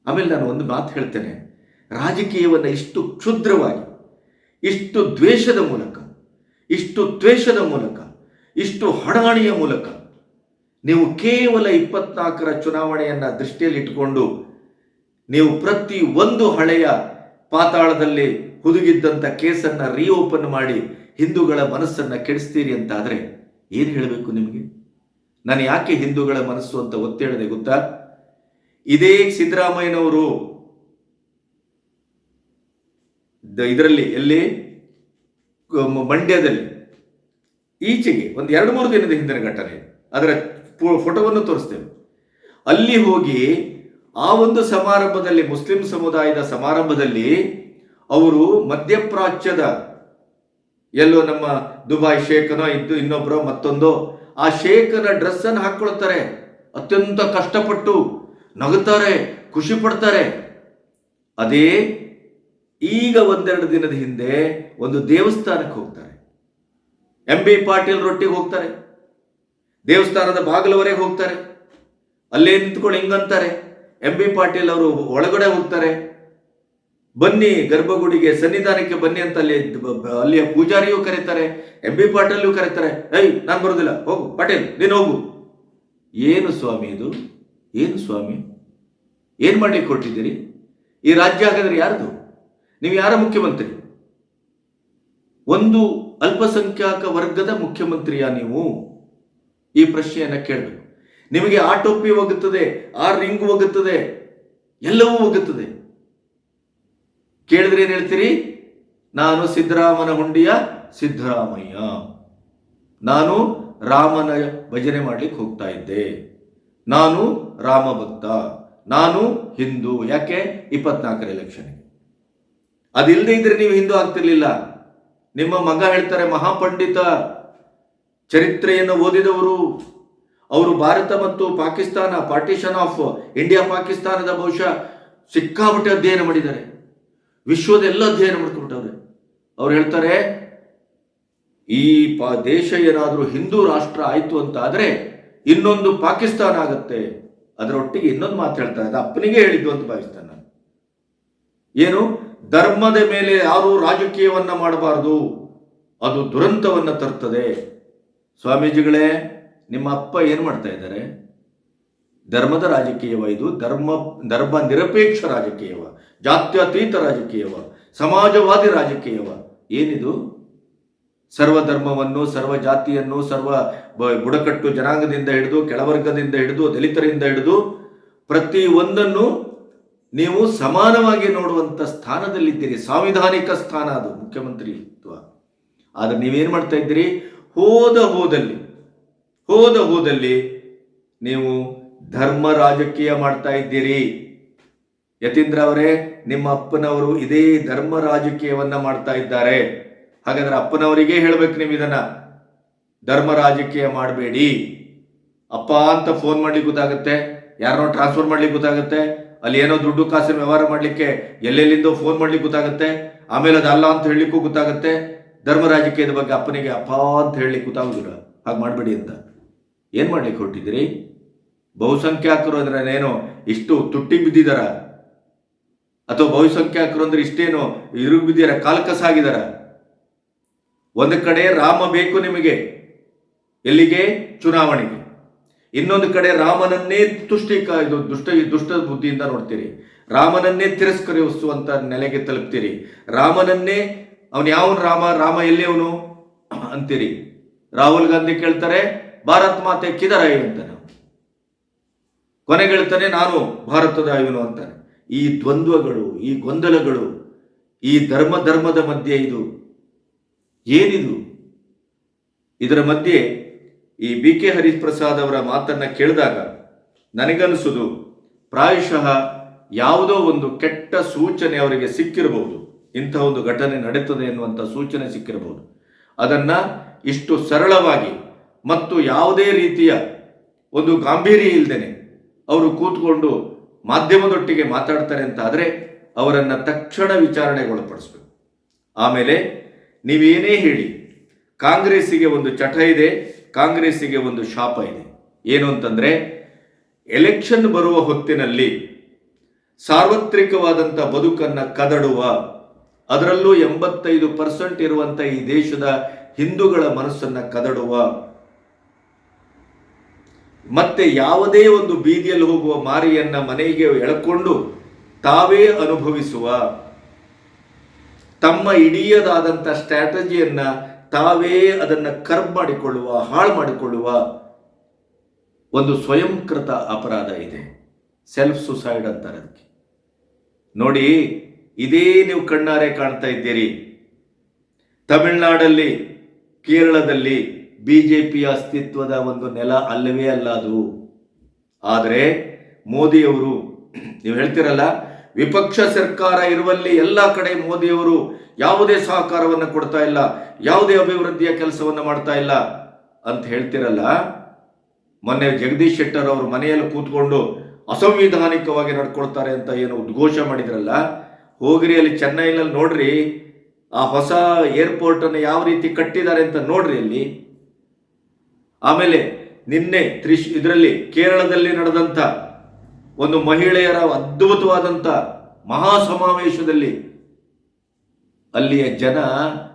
ಆಮೇಲೆ ನಾನು ಒಂದು ಮಾತು ಹೇಳ್ತೇನೆ. ರಾಜಕೀಯವನ್ನು ಇಷ್ಟು ಕ್ಷುದ್ರವಾಗಿ, ಇಷ್ಟು ದ್ವೇಷದ ಮೂಲಕ, ಇಷ್ಟು ದ್ವೇಷದ ಮೂಲಕ, ಇಷ್ಟು ಹಣಾಣಿಯ ಮೂಲಕ ನೀವು ಕೇವಲ ಇಪ್ಪತ್ನಾಲ್ಕರ ಚುನಾವಣೆಯನ್ನು ದೃಷ್ಟಿಯಲ್ಲಿ ಇಟ್ಟುಕೊಂಡು ನೀವು ಪ್ರತಿ ಒಂದು ಹಳೆಯ ಪಾತಾಳದಲ್ಲಿ ಹುದುಗಿದ್ದಂಥ ಕೇಸನ್ನು ರೀಓಪನ್ ಮಾಡಿ ಹಿಂದೂಗಳ ಮನಸ್ಸನ್ನು ಕೆಡಿಸ್ತೀರಿ ಅಂತಾದರೆ ಏನು ಹೇಳಬೇಕು ನಿಮಗೆ? ನಾನು ಯಾಕೆ ಹಿಂದೂಗಳ ಮನಸ್ಸು ಅಂತ ಒತ್ತೇಳದೆ ಗೊತ್ತಾ? ಇದೇ ಸಿದ್ದರಾಮಯ್ಯನವರು ಇದರಲ್ಲಿ, ಎಲ್ಲಿ? ಮಂಡ್ಯದಲ್ಲಿ. ಈಚೆಗೆ, ಒಂದು ಎರಡು ಮೂರು ದಿನದ ಹಿಂದಿನ ಘಟನೆ. ಅದರ ಫೋಟೋವನ್ನು ತೋರಿಸ್ತೇವೆ ಅಲ್ಲಿ ಹೋಗಿ, ಆ ಒಂದು ಸಮಾರಂಭದಲ್ಲಿ, ಮುಸ್ಲಿಂ ಸಮುದಾಯದ ಸಮಾರಂಭದಲ್ಲಿ, ಅವರು ಮಧ್ಯಪ್ರಾಚ್ಯದ ಎಲ್ಲೋ ನಮ್ಮ ದುಬಾಯ್ ಶೇಖನೋ ಇದ್ದು ಇನ್ನೊಬ್ಬರೋ ಮತ್ತೊಂದು, ಆ ಶೇಖನ ಡ್ರೆಸ್ ಅನ್ನು ಹಾಕೊಳ್ತಾರೆ ಅತ್ಯಂತ ಕಷ್ಟಪಟ್ಟು ನಗುತ್ತಾರೆ, ಖುಷಿ ಪಡ್ತಾರೆ. ಅದೇ ಈಗ ಒಂದೆರಡು ದಿನದ ಹಿಂದೆ ಒಂದು ದೇವಸ್ಥಾನಕ್ಕೆ ಹೋಗ್ತಾರೆ. ಎಂ ಬಿ ಪಾಟೀಲ್ ರೊಟ್ಟಿಗೆ ಹೋಗ್ತಾರೆ. ದೇವಸ್ಥಾನದ ಬಾಗಿಲವರೆಗೆ ಹೋಗ್ತಾರೆ. ಅಲ್ಲೇ ನಿಂತ್ಕೊಂಡು ಹಿಂಗಂತಾರೆ. ಎಂ ಬಿ ಪಾಟೀಲ್ ಅವರು ಒಳಗಡೆ ಹೋಗ್ತಾರೆ. ಬನ್ನಿ, ಗರ್ಭಗುಡಿಗೆ ಸನ್ನಿಧಾನಕ್ಕೆ ಬನ್ನಿ ಅಂತ ಅಲ್ಲಿ ಅಲ್ಲಿಯ ಪೂಜಾರಿಯೂ ಕರೀತಾರೆ ಎಂ ಬಿ ಪಾಟೀಲ್ ಕರೀತಾರೆ. ಏಯ್, ನಾನು ಬರೋದಿಲ್ಲ. ಹೋಗು, ಪಾಟೀಲ್, ನೀನು ಹೋಗು. ಏನು ಸ್ವಾಮಿ ಇದು? ಏನು ಸ್ವಾಮಿ? ಏನು ಮಾಡಲಿಕ್ಕೆ ಹೊರಟಿದ್ದೀರಿ? ಈ ರಾಜ್ಯ ಹಾಗಾದರೆ ಯಾರ್ದು? ನೀವು ಯಾರ ಮುಖ್ಯಮಂತ್ರಿ? ಒಂದು ಅಲ್ಪಸಂಖ್ಯಾತ ವರ್ಗದ ಮುಖ್ಯಮಂತ್ರಿಯಾ ನೀವು? ಈ ಪ್ರಶ್ನೆಯನ್ನು ಕೇಳಬೇಕು. ನಿಮಗೆ ಆ ಟೋಪಿ ಹೋಗುತ್ತದೆ, ಆ ರಿಂಗ್ ಹೋಗುತ್ತದೆ, ಎಲ್ಲವೂ ಹೋಗುತ್ತದೆ. ಕೇಳಿದ್ರೆ ಏನು ಹೇಳ್ತೀರಿ? ನಾನು ಸಿದ್ದರಾಮನ ಹುಂಡಿಯ ಸಿದ್ದರಾಮಯ್ಯ. ನಾನು ರಾಮನ ಭಜನೆ ಮಾಡ್ಲಿಕ್ಕೆ ಹೋಗ್ತಾ ಇದ್ದೆ. ನಾನು ರಾಮ ಭಕ್ತ ನಾನು ಹಿಂದೂ, ಯಾಕೆ? ಇಪ್ಪತ್ನಾಲ್ಕರ ಎಲೆಕ್ಷನ್ ಅದಿಲ್ಲದೆ ಇದ್ರೆ ನೀವು ಹಿಂದೂ ಆಗ್ತಿರ್ಲಿಲ್ಲ. ನಿಮ್ಮ ಮಗ ಹೇಳ್ತಾರೆ, ಮಹಾಪಂಡಿತ ಚರಿತ್ರೆಯನ್ನು ಓದಿದವರು, ಅವರು ಭಾರತ ಮತ್ತು ಪಾಕಿಸ್ತಾನ ಪಾರ್ಟಿಷನ್ ಆಫ್ ಇಂಡಿಯಾ ಪಾಕಿಸ್ತಾನದ ಬಹುಶಃ ಸಿಕ್ಕಾಪಟ್ಟೆ ಅಧ್ಯಯನ ಮಾಡಿದ್ದಾರೆ. ವಿಶ್ವದ ಎಲ್ಲ ಅಧ್ಯಯನ ಮಾಡ್ಕೊಂಡ್ಬಿಟ್ಟವ್ರೆ. ಅವ್ರು ಹೇಳ್ತಾರೆ, ಈ ಪ ದೇಶ ಏನಾದರೂ ಹಿಂದೂ ರಾಷ್ಟ್ರ ಆಯಿತು ಅಂತ ಆದ್ರೆ ಇನ್ನೊಂದು ಪಾಕಿಸ್ತಾನ ಆಗುತ್ತೆ, ಅದರೊಟ್ಟಿಗೆ ಇನ್ನೊಂದು ಮಾತು ಹೇಳ್ತಾರೆ. ಅದು ಅಪ್ಪನಿಗೆ ಹೇಳಿದ್ದು ಅಂತ ಭಾವಿಸ್ತಾನೆ ನಾನು. ಏನು? ಧರ್ಮದ ಮೇಲೆ ಯಾರು ರಾಜಕೀಯವನ್ನ ಮಾಡಬಾರದು. ಅದು ದುರಂತವನ್ನ ತರ್ತದೆ. ಸ್ವಾಮೀಜಿಗಳೇ, ನಿಮ್ಮ ಅಪ್ಪ ಏನು ಮಾಡ್ತಾ ಇದ್ದಾರೆ? ಧರ್ಮದ ರಾಜಕೀಯವ ಇದು? ಧರ್ಮ ಧರ್ಮ ನಿರಪೇಕ್ಷ ರಾಜಕೀಯವ. ಜಾತ್ಯತೀತ ರಾಜಕೀಯವ. ಸಮಾಜವಾದಿ ರಾಜಕೀಯವ. ಏನಿದು? ಸರ್ವ ಧರ್ಮವನ್ನು, ಸರ್ವ ಜಾತಿಯನ್ನು, ಸರ್ವ ಬುಡಕಟ್ಟು ಜನಾಂಗದಿಂದ ಹಿಡಿದು, ಕೆಳವರ್ಗದಿಂದ ಹಿಡಿದು, ದಲಿತರಿಂದ ಹಿಡಿದು ಪ್ರತಿ ಒಂದನ್ನು ನೀವು ಸಮಾನವಾಗಿ ನೋಡುವಂತ ಸ್ಥಾನದಲ್ಲಿದ್ದೀರಿ. ಸಾಂವಿಧಾನಿಕ ಸ್ಥಾನ ಅದು ಮುಖ್ಯಮಂತ್ರಿತ್ವ ಆದರೆ ನೀವೇನು ಮಾಡ್ತಾ ಇದ್ದೀರಿ? ಹೋದ ಹೋದಲ್ಲಿ ಹೋದ ಹೋದಲ್ಲಿ ನೀವು ಧರ್ಮ ರಾಜಕೀಯ ಮಾಡ್ತಾ ಇದ್ದೀರಿ. ಯತೀಂದ್ರ ಅವರೇ, ನಿಮ್ಮ ಅಪ್ಪನವರು ಇದೇ ಧರ್ಮ ರಾಜಕೀಯವನ್ನ ಮಾಡ್ತಾ ಇದ್ದಾರೆ. ಹಾಗಾದ್ರೆ ಅಪ್ಪನವರಿಗೆ ಹೇಳ್ಬೇಕು ನೀವು ಇದನ್ನ. ಧರ್ಮ ರಾಜಕೀಯ ಮಾಡಬೇಡಿ. ಅಪ್ಪ ಅಂತ ಫೋನ್ ಮಾಡ್ಲಿಕ್ಕೆ ಗೊತ್ತಾಗುತ್ತೆ, ಯಾರನ್ನೋ ಟ್ರಾನ್ಸ್ಫರ್ ಮಾಡ್ಲಿಕ್ಕೆ ಗೊತ್ತಾಗುತ್ತೆ, ಅಲ್ಲಿ ಏನೋ ದುಡ್ಡು ಕಾಸಿನ ವ್ಯವಹಾರ ಮಾಡ್ಲಿಕ್ಕೆ ಎಲ್ಲೆಲ್ಲಿಂದೋ ಫೋನ್ ಮಾಡ್ಲಿಕ್ಕೆ ಗೊತ್ತಾಗುತ್ತೆ, ಆಮೇಲೆ ಅದಲ್ಲ ಅಂತ ಹೇಳಲಿಕ್ಕೂ ಗೊತ್ತಾಗುತ್ತೆ. ಧರ್ಮ ರಾಜಕೀಯದ ಬಗ್ಗೆ ಅಪ್ಪನಿಗೆ ಅಪ್ಪ ಅಂತ ಹೇಳಲಿಕ್ಕೆ ಗೊತ್ತಾಗುದಿಲ್ಲ. ಹಾಗೆ ಮಾಡಬೇಡಿ ಅಂತ. ಏನ್ ಮಾಡ್ಲಿಕ್ಕೆ ಹೊರಟಿದ್ದೀರಿ? ಬಹುಸಂಖ್ಯಾತರು ಅಂದ್ರೆ ಏನು, ಇಷ್ಟು ತುಟ್ಟಿ ಬಿದ್ದಿದಾರ? ಅಥವಾ ಬಹುಸಂಖ್ಯಾತರು ಅಂದ್ರೆ ಇಷ್ಟೇನು, ಇರುಗ್ ಬಿದ್ದಿರ ಕಾಲ್ಕಸಾಗಿದಾರ? ಒಂದು ಕಡೆ ರಾಮ ಬೇಕು ನಿಮಗೆ, ಎಲ್ಲಿಗೆ? ಚುನಾವಣೆಗೆ. ಇನ್ನೊಂದು ಕಡೆ ರಾಮನನ್ನೇ ತುಷ್ಟೀಕ ಇದು ದುಷ್ಟ ದುಷ್ಟ ಬುದ್ಧಿಯಿಂದ ನೋಡ್ತೀರಿ. ರಾಮನನ್ನೇ ತಿರಸ್ಕರಿಸುವಂತ ನೆಲೆಗೆ ತಲುಪ್ತೀರಿ. ರಾಮನನ್ನೇ, ಅವನು ಯಾವ ರಾಮ? ರಾಮ ಎಲ್ಲಿ ಅವನು ಅಂತೀರಿ. ರಾಹುಲ್ ಗಾಂಧಿ ಕೇಳ್ತಾರೆ, ಭಾರತ್ ಮಾತೆ ಕಿದರ ಅಂತಾನೆ ಕೊನೆಗೆಳ್ತಾನೆ ನಾನು ಭಾರತದ ಇವನು ಅಂತಾನೆ. ಈ ದ್ವಂದ್ವಗಳು, ಈ ಗೊಂದಲಗಳು, ಈ ಧರ್ಮ ಧರ್ಮದ ಮಧ್ಯೆ ಇದು ಏನಿದು? ಇದರ ಮಧ್ಯೆ ಈ ಬಿ ಕೆ ಹರಿಪ್ರಸಾದ್ ಅವರ ಮಾತನ್ನ ಕೇಳಿದಾಗ ನನಗನ್ನಿಸೋದು, ಪ್ರಾಯಶಃ ಯಾವುದೋ ಒಂದು ಕೆಟ್ಟ ಸೂಚನೆ ಅವರಿಗೆ ಸಿಕ್ಕಿರಬಹುದು. ಇಂಥ ಒಂದು ಘಟನೆ ನಡೆಯುತ್ತದೆ ಎನ್ನುವಂಥ ಸೂಚನೆ ಸಿಕ್ಕಿರಬಹುದು. ಅದನ್ನ ಇಷ್ಟು ಸರಳವಾಗಿ ಮತ್ತು ಯಾವುದೇ ರೀತಿಯ ಒಂದು ಗಾಂಭೀರ್ಯ ಇಲ್ಲದೇನೆ ಅವರು ಕೂತ್ಕೊಂಡು ಮಾಧ್ಯಮದೊಟ್ಟಿಗೆ ಮಾತಾಡ್ತಾರೆ ಅಂತ ಆದರೆ ಅವರನ್ನು ತಕ್ಷಣ ವಿಚಾರಣೆಗೊಳಪಡಿಸ್ಬೇಕು. ಆಮೇಲೆ ನೀವೇನೇ ಹೇಳಿ, ಕಾಂಗ್ರೆಸ್ಸಿಗೆ ಒಂದು ಚಟ ಇದೆ, ಕಾಂಗ್ರೆಸ್ಸಿಗೆ ಒಂದು ಶಾಪ ಇದೆ. ಏನು ಅಂತಂದರೆ, ಎಲೆಕ್ಷನ್ ಬರುವ ಹೊತ್ತಿನಲ್ಲಿ ಸಾರ್ವತ್ರಿಕವಾದಂಥ ಬದುಕನ್ನು ಕದಡುವ, ಅದರಲ್ಲೂ ಎಂಬತ್ತೈದು ಪರ್ಸೆಂಟ್ ಇರುವಂಥ ಈ ದೇಶದ ಹಿಂದೂಗಳ ಮನಸ್ಸನ್ನು ಕದಡುವ, ಮತ್ತೆ ಯಾವುದೇ ಒಂದು ಬೀದಿಯಲ್ಲಿ ಹೋಗುವ ಮಾರಿಯನ್ನ ಮನೆಗೆ ಎಳಕೊಂಡು ತಾವೇ ಅನುಭವಿಸುವ ತಮ್ಮ ಇಡಿಯದಾದಂಥ ಸ್ಟ್ರಾಟಜಿಯನ್ನ ತಾವೇ ಅದನ್ನು ಕರ್ಬ್ ಮಾಡಿಕೊಳ್ಳುವ, ಹಾಳು ಮಾಡಿಕೊಳ್ಳುವ ಒಂದು ಸ್ವಯಂಕೃತ ಅಪರಾಧ ಇದೆ. ಸೆಲ್ಫ್ ಸುಸೈಡ್ ಅಂತಾರೆ ಅದಕ್ಕೆ. ನೋಡಿ, ಇದೇ ನೀವು ಕಣ್ಣಾರೆ ಕಾಣ್ತಾ ಇದ್ದೀರಿ. ತಮಿಳುನಾಡಲ್ಲಿ, ಕೇರಳದಲ್ಲಿ ಬಿ ಜೆ ಪಿಯ ಅಸ್ತಿತ್ವದ ಒಂದು ನೆಲ ಅಲ್ಲವೇ ಅಲ್ಲ ಅದು. ಆದರೆ ಮೋದಿಯವರು, ನೀವು ಹೇಳ್ತಿರಲ್ಲ ವಿಪಕ್ಷ ಸರ್ಕಾರ ಇರುವಲ್ಲಿ ಎಲ್ಲ ಕಡೆ ಮೋದಿಯವರು ಯಾವುದೇ ಸಹಕಾರವನ್ನು ಕೊಡ್ತಾ ಇಲ್ಲ, ಯಾವುದೇ ಅಭಿವೃದ್ಧಿಯ ಕೆಲಸವನ್ನು ಮಾಡ್ತಾ ಇಲ್ಲ ಅಂತ ಹೇಳ್ತಿರಲ್ಲ, ಮೊನ್ನೆ ಜಗದೀಶ್ ಶೆಟ್ಟರ್ ಅವರು ಮನೆಯಲ್ಲಿ ಕೂತ್ಕೊಂಡು ಅಸಂವಿಧಾನಿಕವಾಗಿ ನಡ್ಕೊಳ್ತಾರೆ ಅಂತ ಏನು ಉದ್ಘೋಷ ಮಾಡಿದ್ರಲ್ಲ ಹೋಗ್ರಿ ಅಲ್ಲಿ ಚೆನ್ನೈನಲ್ಲಿ ನೋಡ್ರಿ, ಆ ಹೊಸ ಏರ್ಪೋರ್ಟ್ ಅನ್ನು ಯಾವ ರೀತಿ ಕಟ್ಟಿದ್ದಾರೆ ಅಂತ ನೋಡ್ರಿ ಅಲ್ಲಿ. ಆಮೇಲೆ ನಿನ್ನೆ ತ್ರಿಶ್ ಇದರಲ್ಲಿ ಕೇರಳದಲ್ಲಿ ನಡೆದಂಥ ಒಂದು ಮಹಿಳೆಯರ ಅದ್ಭುತವಾದಂಥ ಮಹಾ ಸಮಾವೇಶದಲ್ಲಿ ಅಲ್ಲಿಯ ಜನ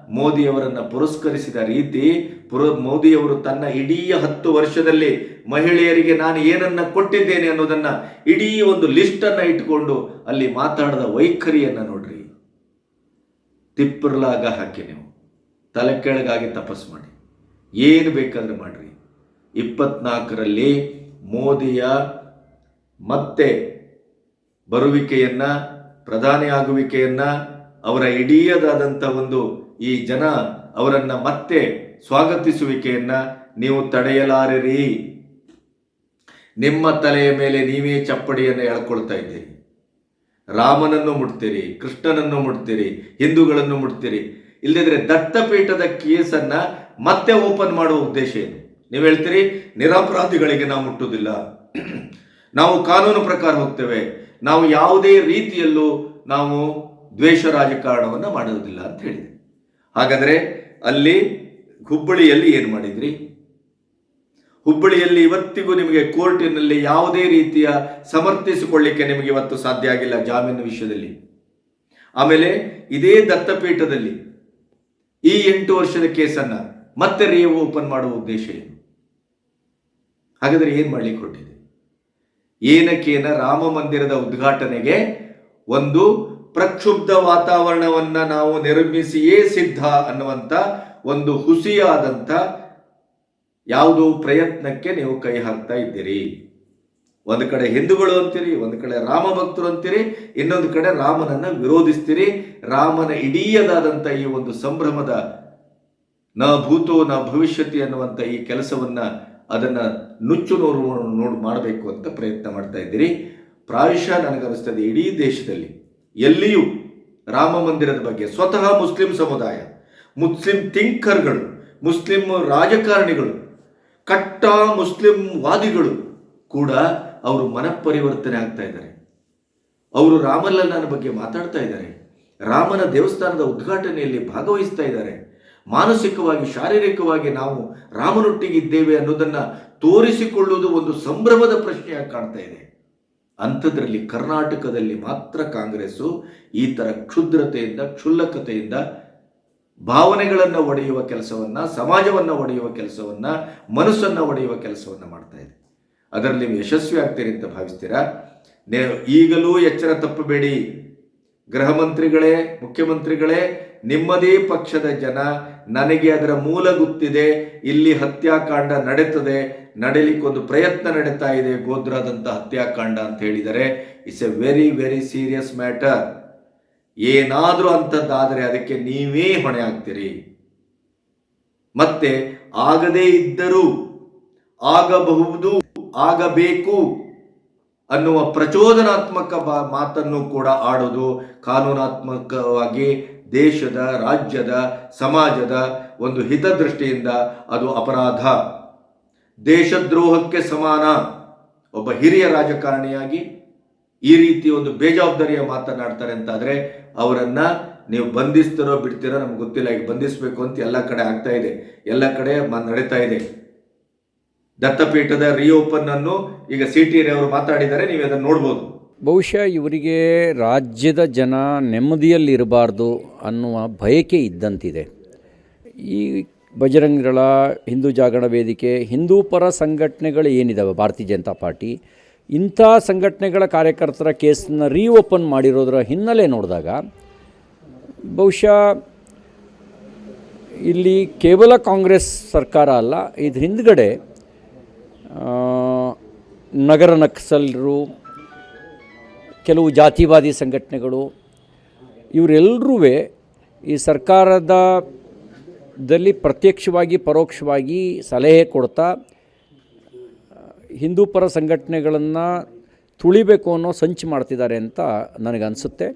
ಮೋದಿಯವರನ್ನು ಪುರಸ್ಕರಿಸಿದ ರೀತಿ ಪುರ ಮೋದಿಯವರು ತನ್ನ ಇಡೀ ಹತ್ತು ವರ್ಷದಲ್ಲಿ ಮಹಿಳೆಯರಿಗೆ ನಾನು ಏನನ್ನ ಕೊಟ್ಟಿದ್ದೇನೆ ಅನ್ನೋದನ್ನು ಇಡೀ ಒಂದು ಲಿಸ್ಟನ್ನು ಇಟ್ಟುಕೊಂಡು ಅಲ್ಲಿ ಮಾತಾಡದ ವೈಖರಿಯನ್ನು ನೋಡ್ರಿ. ತಿಪ್ಪರ್ಲಾಗ ಹಾಕಿ ನೀವು. ತಲೆ ಕೆಳಗಾಗಿ ತಪಸ್ ಮಾಡಿ. ಏನು ಬೇಕಾದ್ರೆ ಮಾಡ್ರಿ. ಇಪ್ಪತ್ನಾಲ್ಕರಲ್ಲಿ ಮೋದಿಯ ಬರುವಿಕೆಯನ್ನ, ಪ್ರಧಾನಿ ಆಗುವಿಕೆಯನ್ನು, ಅವರ ಇಡೀಯದಾದಂಥ ಒಂದು ಈ ಜನ ಅವರನ್ನು ಮತ್ತೆ ಸ್ವಾಗತಿಸುವಿಕೆಯನ್ನ ನೀವು ತಡೆಯಲಾರಿರಿ. ನಿಮ್ಮ ತಲೆಯ ಮೇಲೆ ನೀವೇ ಚಪ್ಪಡಿಯನ್ನು ಎಳ್ಕೊಳ್ತಾ ಇದ್ದೀರಿ. ರಾಮನನ್ನು ಮುಟ್ತೀರಿ, ಕೃಷ್ಣನನ್ನು ಮುಟ್ತೀರಿ, ಹಿಂದೂಗಳನ್ನು ಮುಟ್ತೀರಿ. ಇಲ್ಲದಿದ್ರೆ ದತ್ತಪೀಠದ ಕೇಸನ್ನ ಮತ್ತೆ ಓಪನ್ ಮಾಡುವ ಉದ್ದೇಶ ಏನು? ನೀವು ಹೇಳ್ತೀರಿ, ನಿರಪರಾಧಿಗಳಿಗೆ ನಾವು ಮುಟ್ಟುವುದಿಲ್ಲ. ನಾವು ಕಾನೂನು ಪ್ರಕಾರ ಹೋಗ್ತೇವೆ. ನಾವು ಯಾವುದೇ ರೀತಿಯಲ್ಲೂ ನಾವು ದ್ವೇಷ ರಾಜಕಾರಣವನ್ನು ಮಾಡುವುದಿಲ್ಲ ಅಂತ ಹೇಳಿದೆ. ಹಾಗಾದರೆ ಅಲ್ಲಿ ಹುಬ್ಬಳ್ಳಿಯಲ್ಲಿ ಏನು ಮಾಡಿದ್ರಿ? ಹುಬ್ಬಳ್ಳಿಯಲ್ಲಿ ಇವತ್ತಿಗೂ ನಿಮಗೆ ಕೋರ್ಟಿನಲ್ಲಿ ಯಾವುದೇ ರೀತಿಯ ಸಮರ್ಥಿಸಿಕೊಳ್ಳಿಕ್ಕೆ ನಿಮಗೆ ಇವತ್ತು ಸಾಧ್ಯ ಆಗಿಲ್ಲ ಜಾಮೀನು ವಿಷಯದಲ್ಲಿ. ಆಮೇಲೆ ಇದೇ ದತ್ತಪೀಠದಲ್ಲಿ ಈ ಎಂಟು ವರ್ಷದ ಕೇಸನ್ನು ಮತ್ತೆ ರೀ ಓಪನ್ ಮಾಡುವ ಉದ್ದೇಶ ಏನು? ಹಾಗಾದರೆ ಏನು ಮಾಡ್ಲಿಕ್ಕೆ ಹೊರಟಿದೆ? ಏನಕ್ಕೇನ ರಾಮ ಮಂದಿರದ ಉದ್ಘಾಟನೆಗೆ ಒಂದು ಪ್ರಕ್ಷುಬ್ಧ ವಾತಾವರಣವನ್ನ ನಾವು ನಿರ್ಮಿಸಿಯೇ ಸಿದ್ಧ ಅನ್ನುವಂಥ ಒಂದು ಹುಸಿಯಾದಂಥ ಯಾವುದೋ ಪ್ರಯತ್ನಕ್ಕೆ ನೀವು ಕೈ ಹಾಕ್ತಾ ಇದ್ದೀರಿ. ಒಂದು ಕಡೆ ಹಿಂದೂಗಳು ಅಂತೀರಿ, ಒಂದು ಕಡೆ ರಾಮ ಭಕ್ತರು ಅಂತೀರಿ, ಇನ್ನೊಂದು ಕಡೆ ರಾಮನನ್ನ ವಿರೋಧಿಸ್ತೀರಿ. ರಾಮನ ಇಡೀಯದಾದಂಥ ಈ ಒಂದು ಸಂಭ್ರಮದ ನ ಭೂತೋ ನ ಭವಿಷ್ಯತಿ ಅನ್ನುವಂಥ ಈ ಕೆಲಸವನ್ನ ಅದನ್ನ ನುಚ್ಚು ನೋರು ನೋಡು ಮಾಡಬೇಕು ಅಂತ ಪ್ರಯತ್ನ ಮಾಡ್ತಾ ಇದ್ದೀರಿ. ಪ್ರಾಯಶಃ ನನಗನ್ನಿಸ್ತದೆ ಇಡೀ ದೇಶದಲ್ಲಿ, ಎಲ್ಲಿಯೂ ರಾಮ ಮಂದಿರದ ಬಗ್ಗೆ ಸ್ವತಃ ಮುಸ್ಲಿಂ ಸಮುದಾಯ, ಮುಸ್ಲಿಂ ಥಿಂಕರ್ಗಳು, ಮುಸ್ಲಿಂ ರಾಜಕಾರಣಿಗಳು, ಕಟ್ಟ ಮುಸ್ಲಿಂ ವಾದಿಗಳು ಕೂಡ ಅವರು ಮನಪರಿವರ್ತನೆ ಆಗ್ತಾ ಇದ್ದಾರೆ. ಅವರು ರಾಮಲಲ್ಲನ ಬಗ್ಗೆ ಮಾತಾಡ್ತಾ ಇದ್ದಾರೆ. ರಾಮನ ದೇವಸ್ಥಾನದ ಉದ್ಘಾಟನೆಯಲ್ಲಿ ಭಾಗವಹಿಸ್ತಾ ಇದ್ದಾರೆ. ಮಾನಸಿಕವಾಗಿ, ಶಾರೀರಿಕವಾಗಿ ನಾವು ರಾಮನೊಟ್ಟಿಗಿದ್ದೇವೆ ಅನ್ನೋದನ್ನ ತೋರಿಸಿಕೊಳ್ಳುವುದು ಒಂದು ಸಂಭ್ರಮದ ಪ್ರಶ್ನೆಯಾಗಿ ಕಾಣ್ತಾ ಇದೆ. ಅಂಥದ್ರಲ್ಲಿ ಕರ್ನಾಟಕದಲ್ಲಿ ಮಾತ್ರ ಕಾಂಗ್ರೆಸ್ಸು ಈ ಥರ ಕ್ಷುದ್ರತೆಯಿಂದ, ಕ್ಷುಲ್ಲಕತೆಯಿಂದ ಭಾವನೆಗಳನ್ನು ಒಡೆಯುವ ಕೆಲಸವನ್ನ, ಸಮಾಜವನ್ನು ಒಡೆಯುವ ಕೆಲಸವನ್ನ, ಮನಸ್ಸನ್ನು ಒಡೆಯುವ ಕೆಲಸವನ್ನ ಮಾಡ್ತಾ ಇದೆ. ಅದರಲ್ಲಿ ನೀವು ಯಶಸ್ವಿ ಆಗ್ತೀರಿ ಅಂತ ಭಾವಿಸ್ತೀರಾ? ಈಗಲೂ ಎಚ್ಚರ ತಪ್ಪಬೇಡಿ. ಗೃಹ ಮಂತ್ರಿಗಳೇ ಮುಖ್ಯಮಂತ್ರಿಗಳೇ, ನಿಮ್ಮದೇ ಪಕ್ಷದ ಜನ, ನನಗೆ ಅದರ ಮೂಲ ಗೊತ್ತಿದೆ, ಇಲ್ಲಿ ಹತ್ಯಾಕಾಂಡ ನಡೆತದೆ ನಡೀಲಿಕ್ಕೊಂದು ಪ್ರಯತ್ನ ನಡೀತಾ ಇದೆ ಗೋದ್ರಾದಂಥ ಹತ್ಯಾಕಾಂಡ ಅಂತ ಹೇಳಿದರೆ it's a very very serious matter ಏನಾದರೂ ಅಂಥದ್ದಾದರೆ ಅದಕ್ಕೆ ನೀವೇ ಹೊಣೆ ಆಗ್ತೀರಿ. ಮತ್ತೆ ಆಗದೇ ಇದ್ದರೂ ಆಗಬಹುದು, ಆಗಬೇಕು. ಅನ್ನುವ ಪ್ರಚೋದನಾತ್ಮಕ ಮಾತನ್ನು ಕೂಡ ಆಡೋದು ಕಾನೂನಾತ್ಮಕವಾಗಿ ದೇಶದ, ರಾಜ್ಯದ, ಸಮಾಜದ ಒಂದು ಹಿತದೃಷ್ಟಿಯಿಂದ ಅದು ಅಪರಾಧ. ದೇಶದ್ರೋಹಕ್ಕೆ ಸಮಾನ. ಒಬ್ಬ ಹಿರಿಯ ರಾಜಕಾರಣಿಯಾಗಿ ಈ ರೀತಿ ಒಂದು ಬೇಜವಾಬ್ದಾರಿಯ ಮಾತನಾಡ್ತಾರೆ ಅಂತಾದರೆ ಅವರನ್ನು ನೀವು ಬಂಧಿಸ್ತಿರೋ ಬಿಡ್ತಿರೋ ನಮ್ಗೆ ಗೊತ್ತಿಲ್ಲ, ಈಗ ಬಂಧಿಸಬೇಕು ಅಂತ ಎಲ್ಲ ಕಡೆ ಆಗ್ತಾ ಇದೆ. ಎಲ್ಲ ಕಡೆ ನಡೀತಾ ಇದೆ. ದತ್ತಪೀಠದ ರಿಓಪನ್ ಅನ್ನು ಈಗ ಸಿ ಟಿ ಅವರು ಮಾತಾಡಿದ್ದಾರೆ, ನೀವು ಅದನ್ನು ನೋಡ್ಬೋದು. ಬಹುಶಃ ಇವರಿಗೆ ರಾಜ್ಯದ ಜನ ನೆಮ್ಮದಿಯಲ್ಲಿರಬಾರ್ದು ಅನ್ನುವ ಬಯಕೆ ಇದ್ದಂತಿದೆ. ಈ ಬಜರಂಗದಳ ಹಿಂದೂ ಜಾಗರಣ ವೇದಿಕೆ, ಹಿಂದೂ ಪರ ಸಂಘಟನೆಗಳು ಏನಿದ್ದಾವೆ ಭಾರತೀಯ ಜನತಾ ಪಾರ್ಟಿ, ಇಂಥ ಸಂಘಟನೆಗಳ ಕಾರ್ಯಕರ್ತರ ಕೇಸನ್ನ ರೀಓಪನ್ ಮಾಡಿರೋದರ ಹಿನ್ನೆಲೆ ನೋಡಿದಾಗ ಬಹುಶಃ ಇಲ್ಲಿ ಕೇವಲ ಕಾಂಗ್ರೆಸ್ ಸರ್ಕಾರ ಅಲ್ಲ, ಇದ್ರ ಹಿಂದ್ಗಡೆ ನಗರ ನಕ್ಸಲರು, ಕೆಲವು ಜಾತಿವಾದಿ ಸಂಘಟನೆಗಳು ಇವರೆಲ್ಲರೂ ಈ ಸರ್ಕಾರದ ದಲ್ಲಿ ಪ್ರತ್ಯಕ್ಷವಾಗಿ, ಪರೋಕ್ಷವಾಗಿ ಸಲಹೆ ಕೊಡ್ತಾ, ಹಿಂದೂ ಪರ ಸಂಘಟನೆಗಳನ್ನು ತುಳಿಬೇಕು ಅನ್ನೋ ಸಂಚು ಮಾಡ್ತಿದ್ದಾರೆ ಅಂತ ನನಗನ್ಸುತ್ತೆ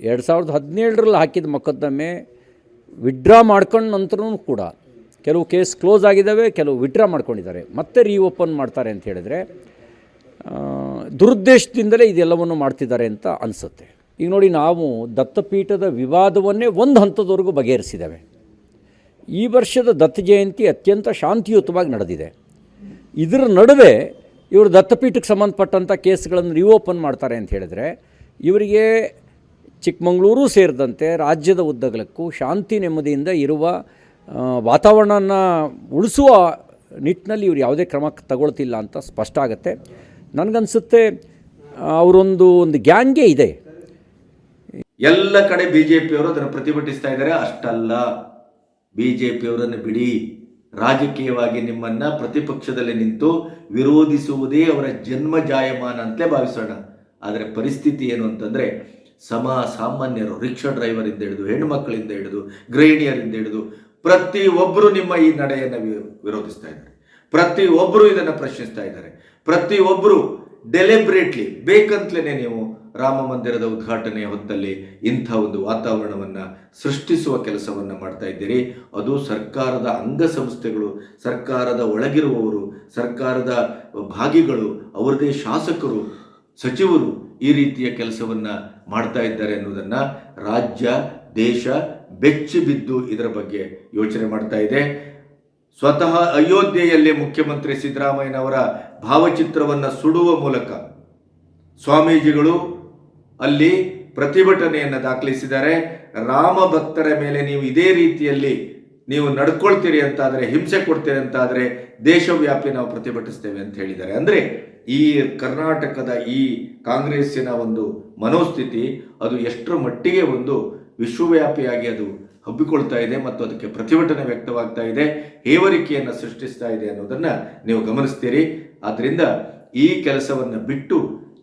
ಎರಡು ಸಾವಿರದ ಹದಿನೇಳರಲ್ಲಿ ಹಾಕಿದ ಮೊಕದ್ದಮೆ ವಿಡ್ರಾ ಮಾಡ್ಕೊಂಡ ನಂತರನೂ ಕೂಡ ಕೆಲವು ಕೇಸ್ ಕ್ಲೋಸ್ ಆಗಿದ್ದಾವೆ, ಕೆಲವು ವಿಡ್ರಾ ಮಾಡ್ಕೊಂಡಿದ್ದಾರೆ. ಮತ್ತೆ ರೀ ಓಪನ್ ಮಾಡ್ತಾರೆ ಅಂತ ಹೇಳಿದ್ರೆ ದುರುದ್ದೇಶದಿಂದಲೇ ಇದೆಲ್ಲವನ್ನು ಮಾಡ್ತಿದ್ದಾರೆ ಅಂತ ಅನಿಸುತ್ತೆ. ಈಗ ನೋಡಿ, ನಾವು ದತ್ತಪೀಠದ ವಿವಾದವನ್ನೇ ಒಂದು ಹಂತದವರೆಗೂ ಬಗೆಹರಿಸಿದ್ದೇವೆ. ಈ ವರ್ಷದ ದತ್ತ ಜಯಂತಿ ಅತ್ಯಂತ ಶಾಂತಿಯುತವಾಗಿ ನಡೆದಿದೆ. ಇದರ ನಡುವೆ ಇವರು ದತ್ತಪೀಠಕ್ಕೆ ಸಂಬಂಧಪಟ್ಟಂಥ ಕೇಸ್ಗಳನ್ನು ರಿಓಪನ್ ಮಾಡ್ತಾರೆ ಅಂತ ಹೇಳಿದರೆ, ಇವರಿಗೆ ಚಿಕ್ಕಮಗಳೂರು ಸೇರಿದಂತೆ ರಾಜ್ಯದ ಉದ್ದಗಲಕ್ಕೂ ಶಾಂತಿ ನೆಮ್ಮದಿಯಿಂದ ಇರುವ ವಾತಾವರಣನ ಉಳಿಸುವ ನಿಟ್ಟಿನಲ್ಲಿ ಇವರು ಯಾವುದೇ ಕ್ರಮ ತಗೊಳ್ತಿಲ್ಲ ಅಂತ ಸ್ಪಷ್ಟ ಆಗುತ್ತೆ. ನನಗನ್ಸುತ್ತೆ ಅವರೊಂದು ಒಂದು ಗ್ಯಾಂಗೇ ಇದೆ. ಎಲ್ಲ ಕಡೆ ಬಿ ಜೆ ಪಿಯವರು ಅದನ್ನು ಪ್ರತಿಭಟಿಸ್ತಾ ಇದ್ದಾರೆ. ಅಷ್ಟಲ್ಲ ಬಿ ಜೆ ಪಿಯವರನ್ನು ಬಿಡಿ. ರಾಜಕೀಯವಾಗಿ ನಿಮ್ಮನ್ನ ಪ್ರತಿಪಕ್ಷದಲ್ಲಿ ನಿಂತು ವಿರೋಧಿಸುವುದೇ ಅವರ ಜನ್ಮ ಜಾಯಮಾನ ಅಂತಲೇ ಭಾವಿಸೋಣ. ಆದರೆ ಪರಿಸ್ಥಿತಿ ಏನು ಅಂತಂದರೆ, ಸಮ ಸಾಮಾನ್ಯರು, ರಿಕ್ಷಾ ಡ್ರೈವರ್ ಇಂದ ಹಿಡಿದು ಹೆಣ್ಣುಮಕ್ಕಳಿಂದ ಹಿಡಿದು, ಗೃಹಿಣಿಯರಿಂದ ಹಿಡಿದು ಪ್ರತಿ ಒಬ್ಬರು ನಿಮ್ಮ ಈ ನಡೆಯನ್ನು ವಿರೋಧಿಸ್ತಾ ಇದ್ದಾರೆ. ಪ್ರತಿ ಒಬ್ಬರು ಇದನ್ನು ಪ್ರಶ್ನಿಸ್ತಾ ಇದ್ದಾರೆ. ಪ್ರತಿ ಒಬ್ಬರು ಡೆಲಿಬ್ರೇಟ್ಲಿ ಬೇಕಂತಲೇ ನೀವು ರಾಮ ಮಂದಿರದ ಉದ್ಘಾಟನೆಯ ಹೊತ್ತಲ್ಲಿ ಇಂಥ ಒಂದು ವಾತಾವರಣವನ್ನು ಸೃಷ್ಟಿಸುವ ಕೆಲಸವನ್ನು ಮಾಡ್ತಾ ಇದ್ದೀರಿ. ಅದು ಸರ್ಕಾರದ ಅಂಗಸಂಸ್ಥೆಗಳು, ಸರ್ಕಾರದ ಒಳಗಿರುವವರು, ಸರ್ಕಾರದ ಭಾಗಿಗಳು ಅವರದೇ ಶಾಸಕರು, ಸಚಿವರು ಈ ರೀತಿಯ ಕೆಲಸವನ್ನು ಮಾಡ್ತಾ ಇದ್ದಾರೆ ಅನ್ನೋದನ್ನು ರಾಜ್ಯ, ದೇಶ ಬೆಚ್ಚಿ ಬಿದ್ದು ಇದರ ಬಗ್ಗೆ ಯೋಚನೆ ಮಾಡ್ತಾ ಇದೆ. ಸ್ವತಃ ಅಯೋಧ್ಯೆಯಲ್ಲಿ ಮುಖ್ಯಮಂತ್ರಿ ಸಿದ್ದರಾಮಯ್ಯನವರ ಭಾವಚಿತ್ರವನ್ನು ಸುಡುವ ಮೂಲಕ ಸ್ವಾಮೀಜಿಗಳು ಅಲ್ಲಿ ಪ್ರತಿಭಟನೆಯನ್ನು ದಾಖಲಿಸಿದ್ದಾರೆ. ರಾಮ ಭಕ್ತರ ಮೇಲೆ ನೀವು ಇದೇ ರೀತಿಯಲ್ಲಿ ನೀವು ನಡ್ಕೊಳ್ತೀರಿ ಅಂತಾದರೆ, ಹಿಂಸೆ ಕೊಡ್ತೀರಿ ಅಂತಾದರೆ ದೇಶವ್ಯಾಪಿ ನಾವು ಪ್ರತಿಭಟಿಸ್ತೇವೆ ಅಂತ ಹೇಳಿದ್ದಾರೆ. ಅಂದರೆ ಈ ಕರ್ನಾಟಕದ ಈ ಕಾಂಗ್ರೆಸ್ಸಿನ ಒಂದು ಮನೋಸ್ಥಿತಿ ಅದು ಎಷ್ಟರ ಮಟ್ಟಿಗೆ ಒಂದು ವಿಶ್ವವ್ಯಾಪಿಯಾಗಿ ಅದು ಹಬ್ಬಿಕೊಳ್ತಾ ಇದೆ ಮತ್ತು ಅದಕ್ಕೆ ಪ್ರತಿಭಟನೆ ವ್ಯಕ್ತವಾಗ್ತಾ ಇದೆ, ಹೇವರಿಕೆಯನ್ನು ಸೃಷ್ಟಿಸ್ತಾ ಇದೆ ಅನ್ನೋದನ್ನು ನೀವು ಗಮನಿಸ್ತೀರಿ. ಆದ್ದರಿಂದ ಈ ಕೆಲಸವನ್ನು ಬಿಟ್ಟು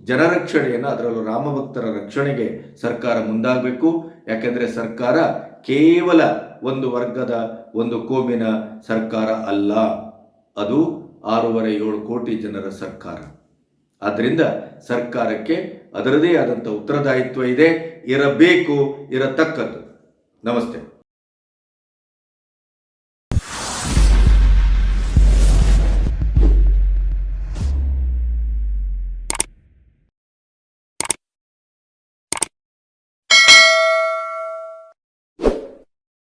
ಜನರಕ್ಷಣೆಯನ್ನು ಅದರಲ್ಲೂ ರಾಮಭಕ್ತರ ರಕ್ಷಣೆಗೆ ಸರ್ಕಾರ ಮುಂದಾಗಬೇಕು. ಯಾಕೆಂದರೆ ಸರ್ಕಾರ ಕೇವಲ ಒಂದು ವರ್ಗದ ಒಂದು ಕೋಮಿನ ಸರ್ಕಾರ ಅಲ್ಲ, ಅದು ಆರೂವರೆ ಏಳು ಕೋಟಿ ಜನರ ಸರ್ಕಾರ. ಆದ್ದರಿಂದ ಸರ್ಕಾರಕ್ಕೆ ಅದರದೇ ಆದಂಥ ಉತ್ತರದಾಯಿತ್ವ ಇದೆ. ಇರಬೇಕು ಇರತಕ್ಕದ್ದು. ನಮಸ್ತೆ.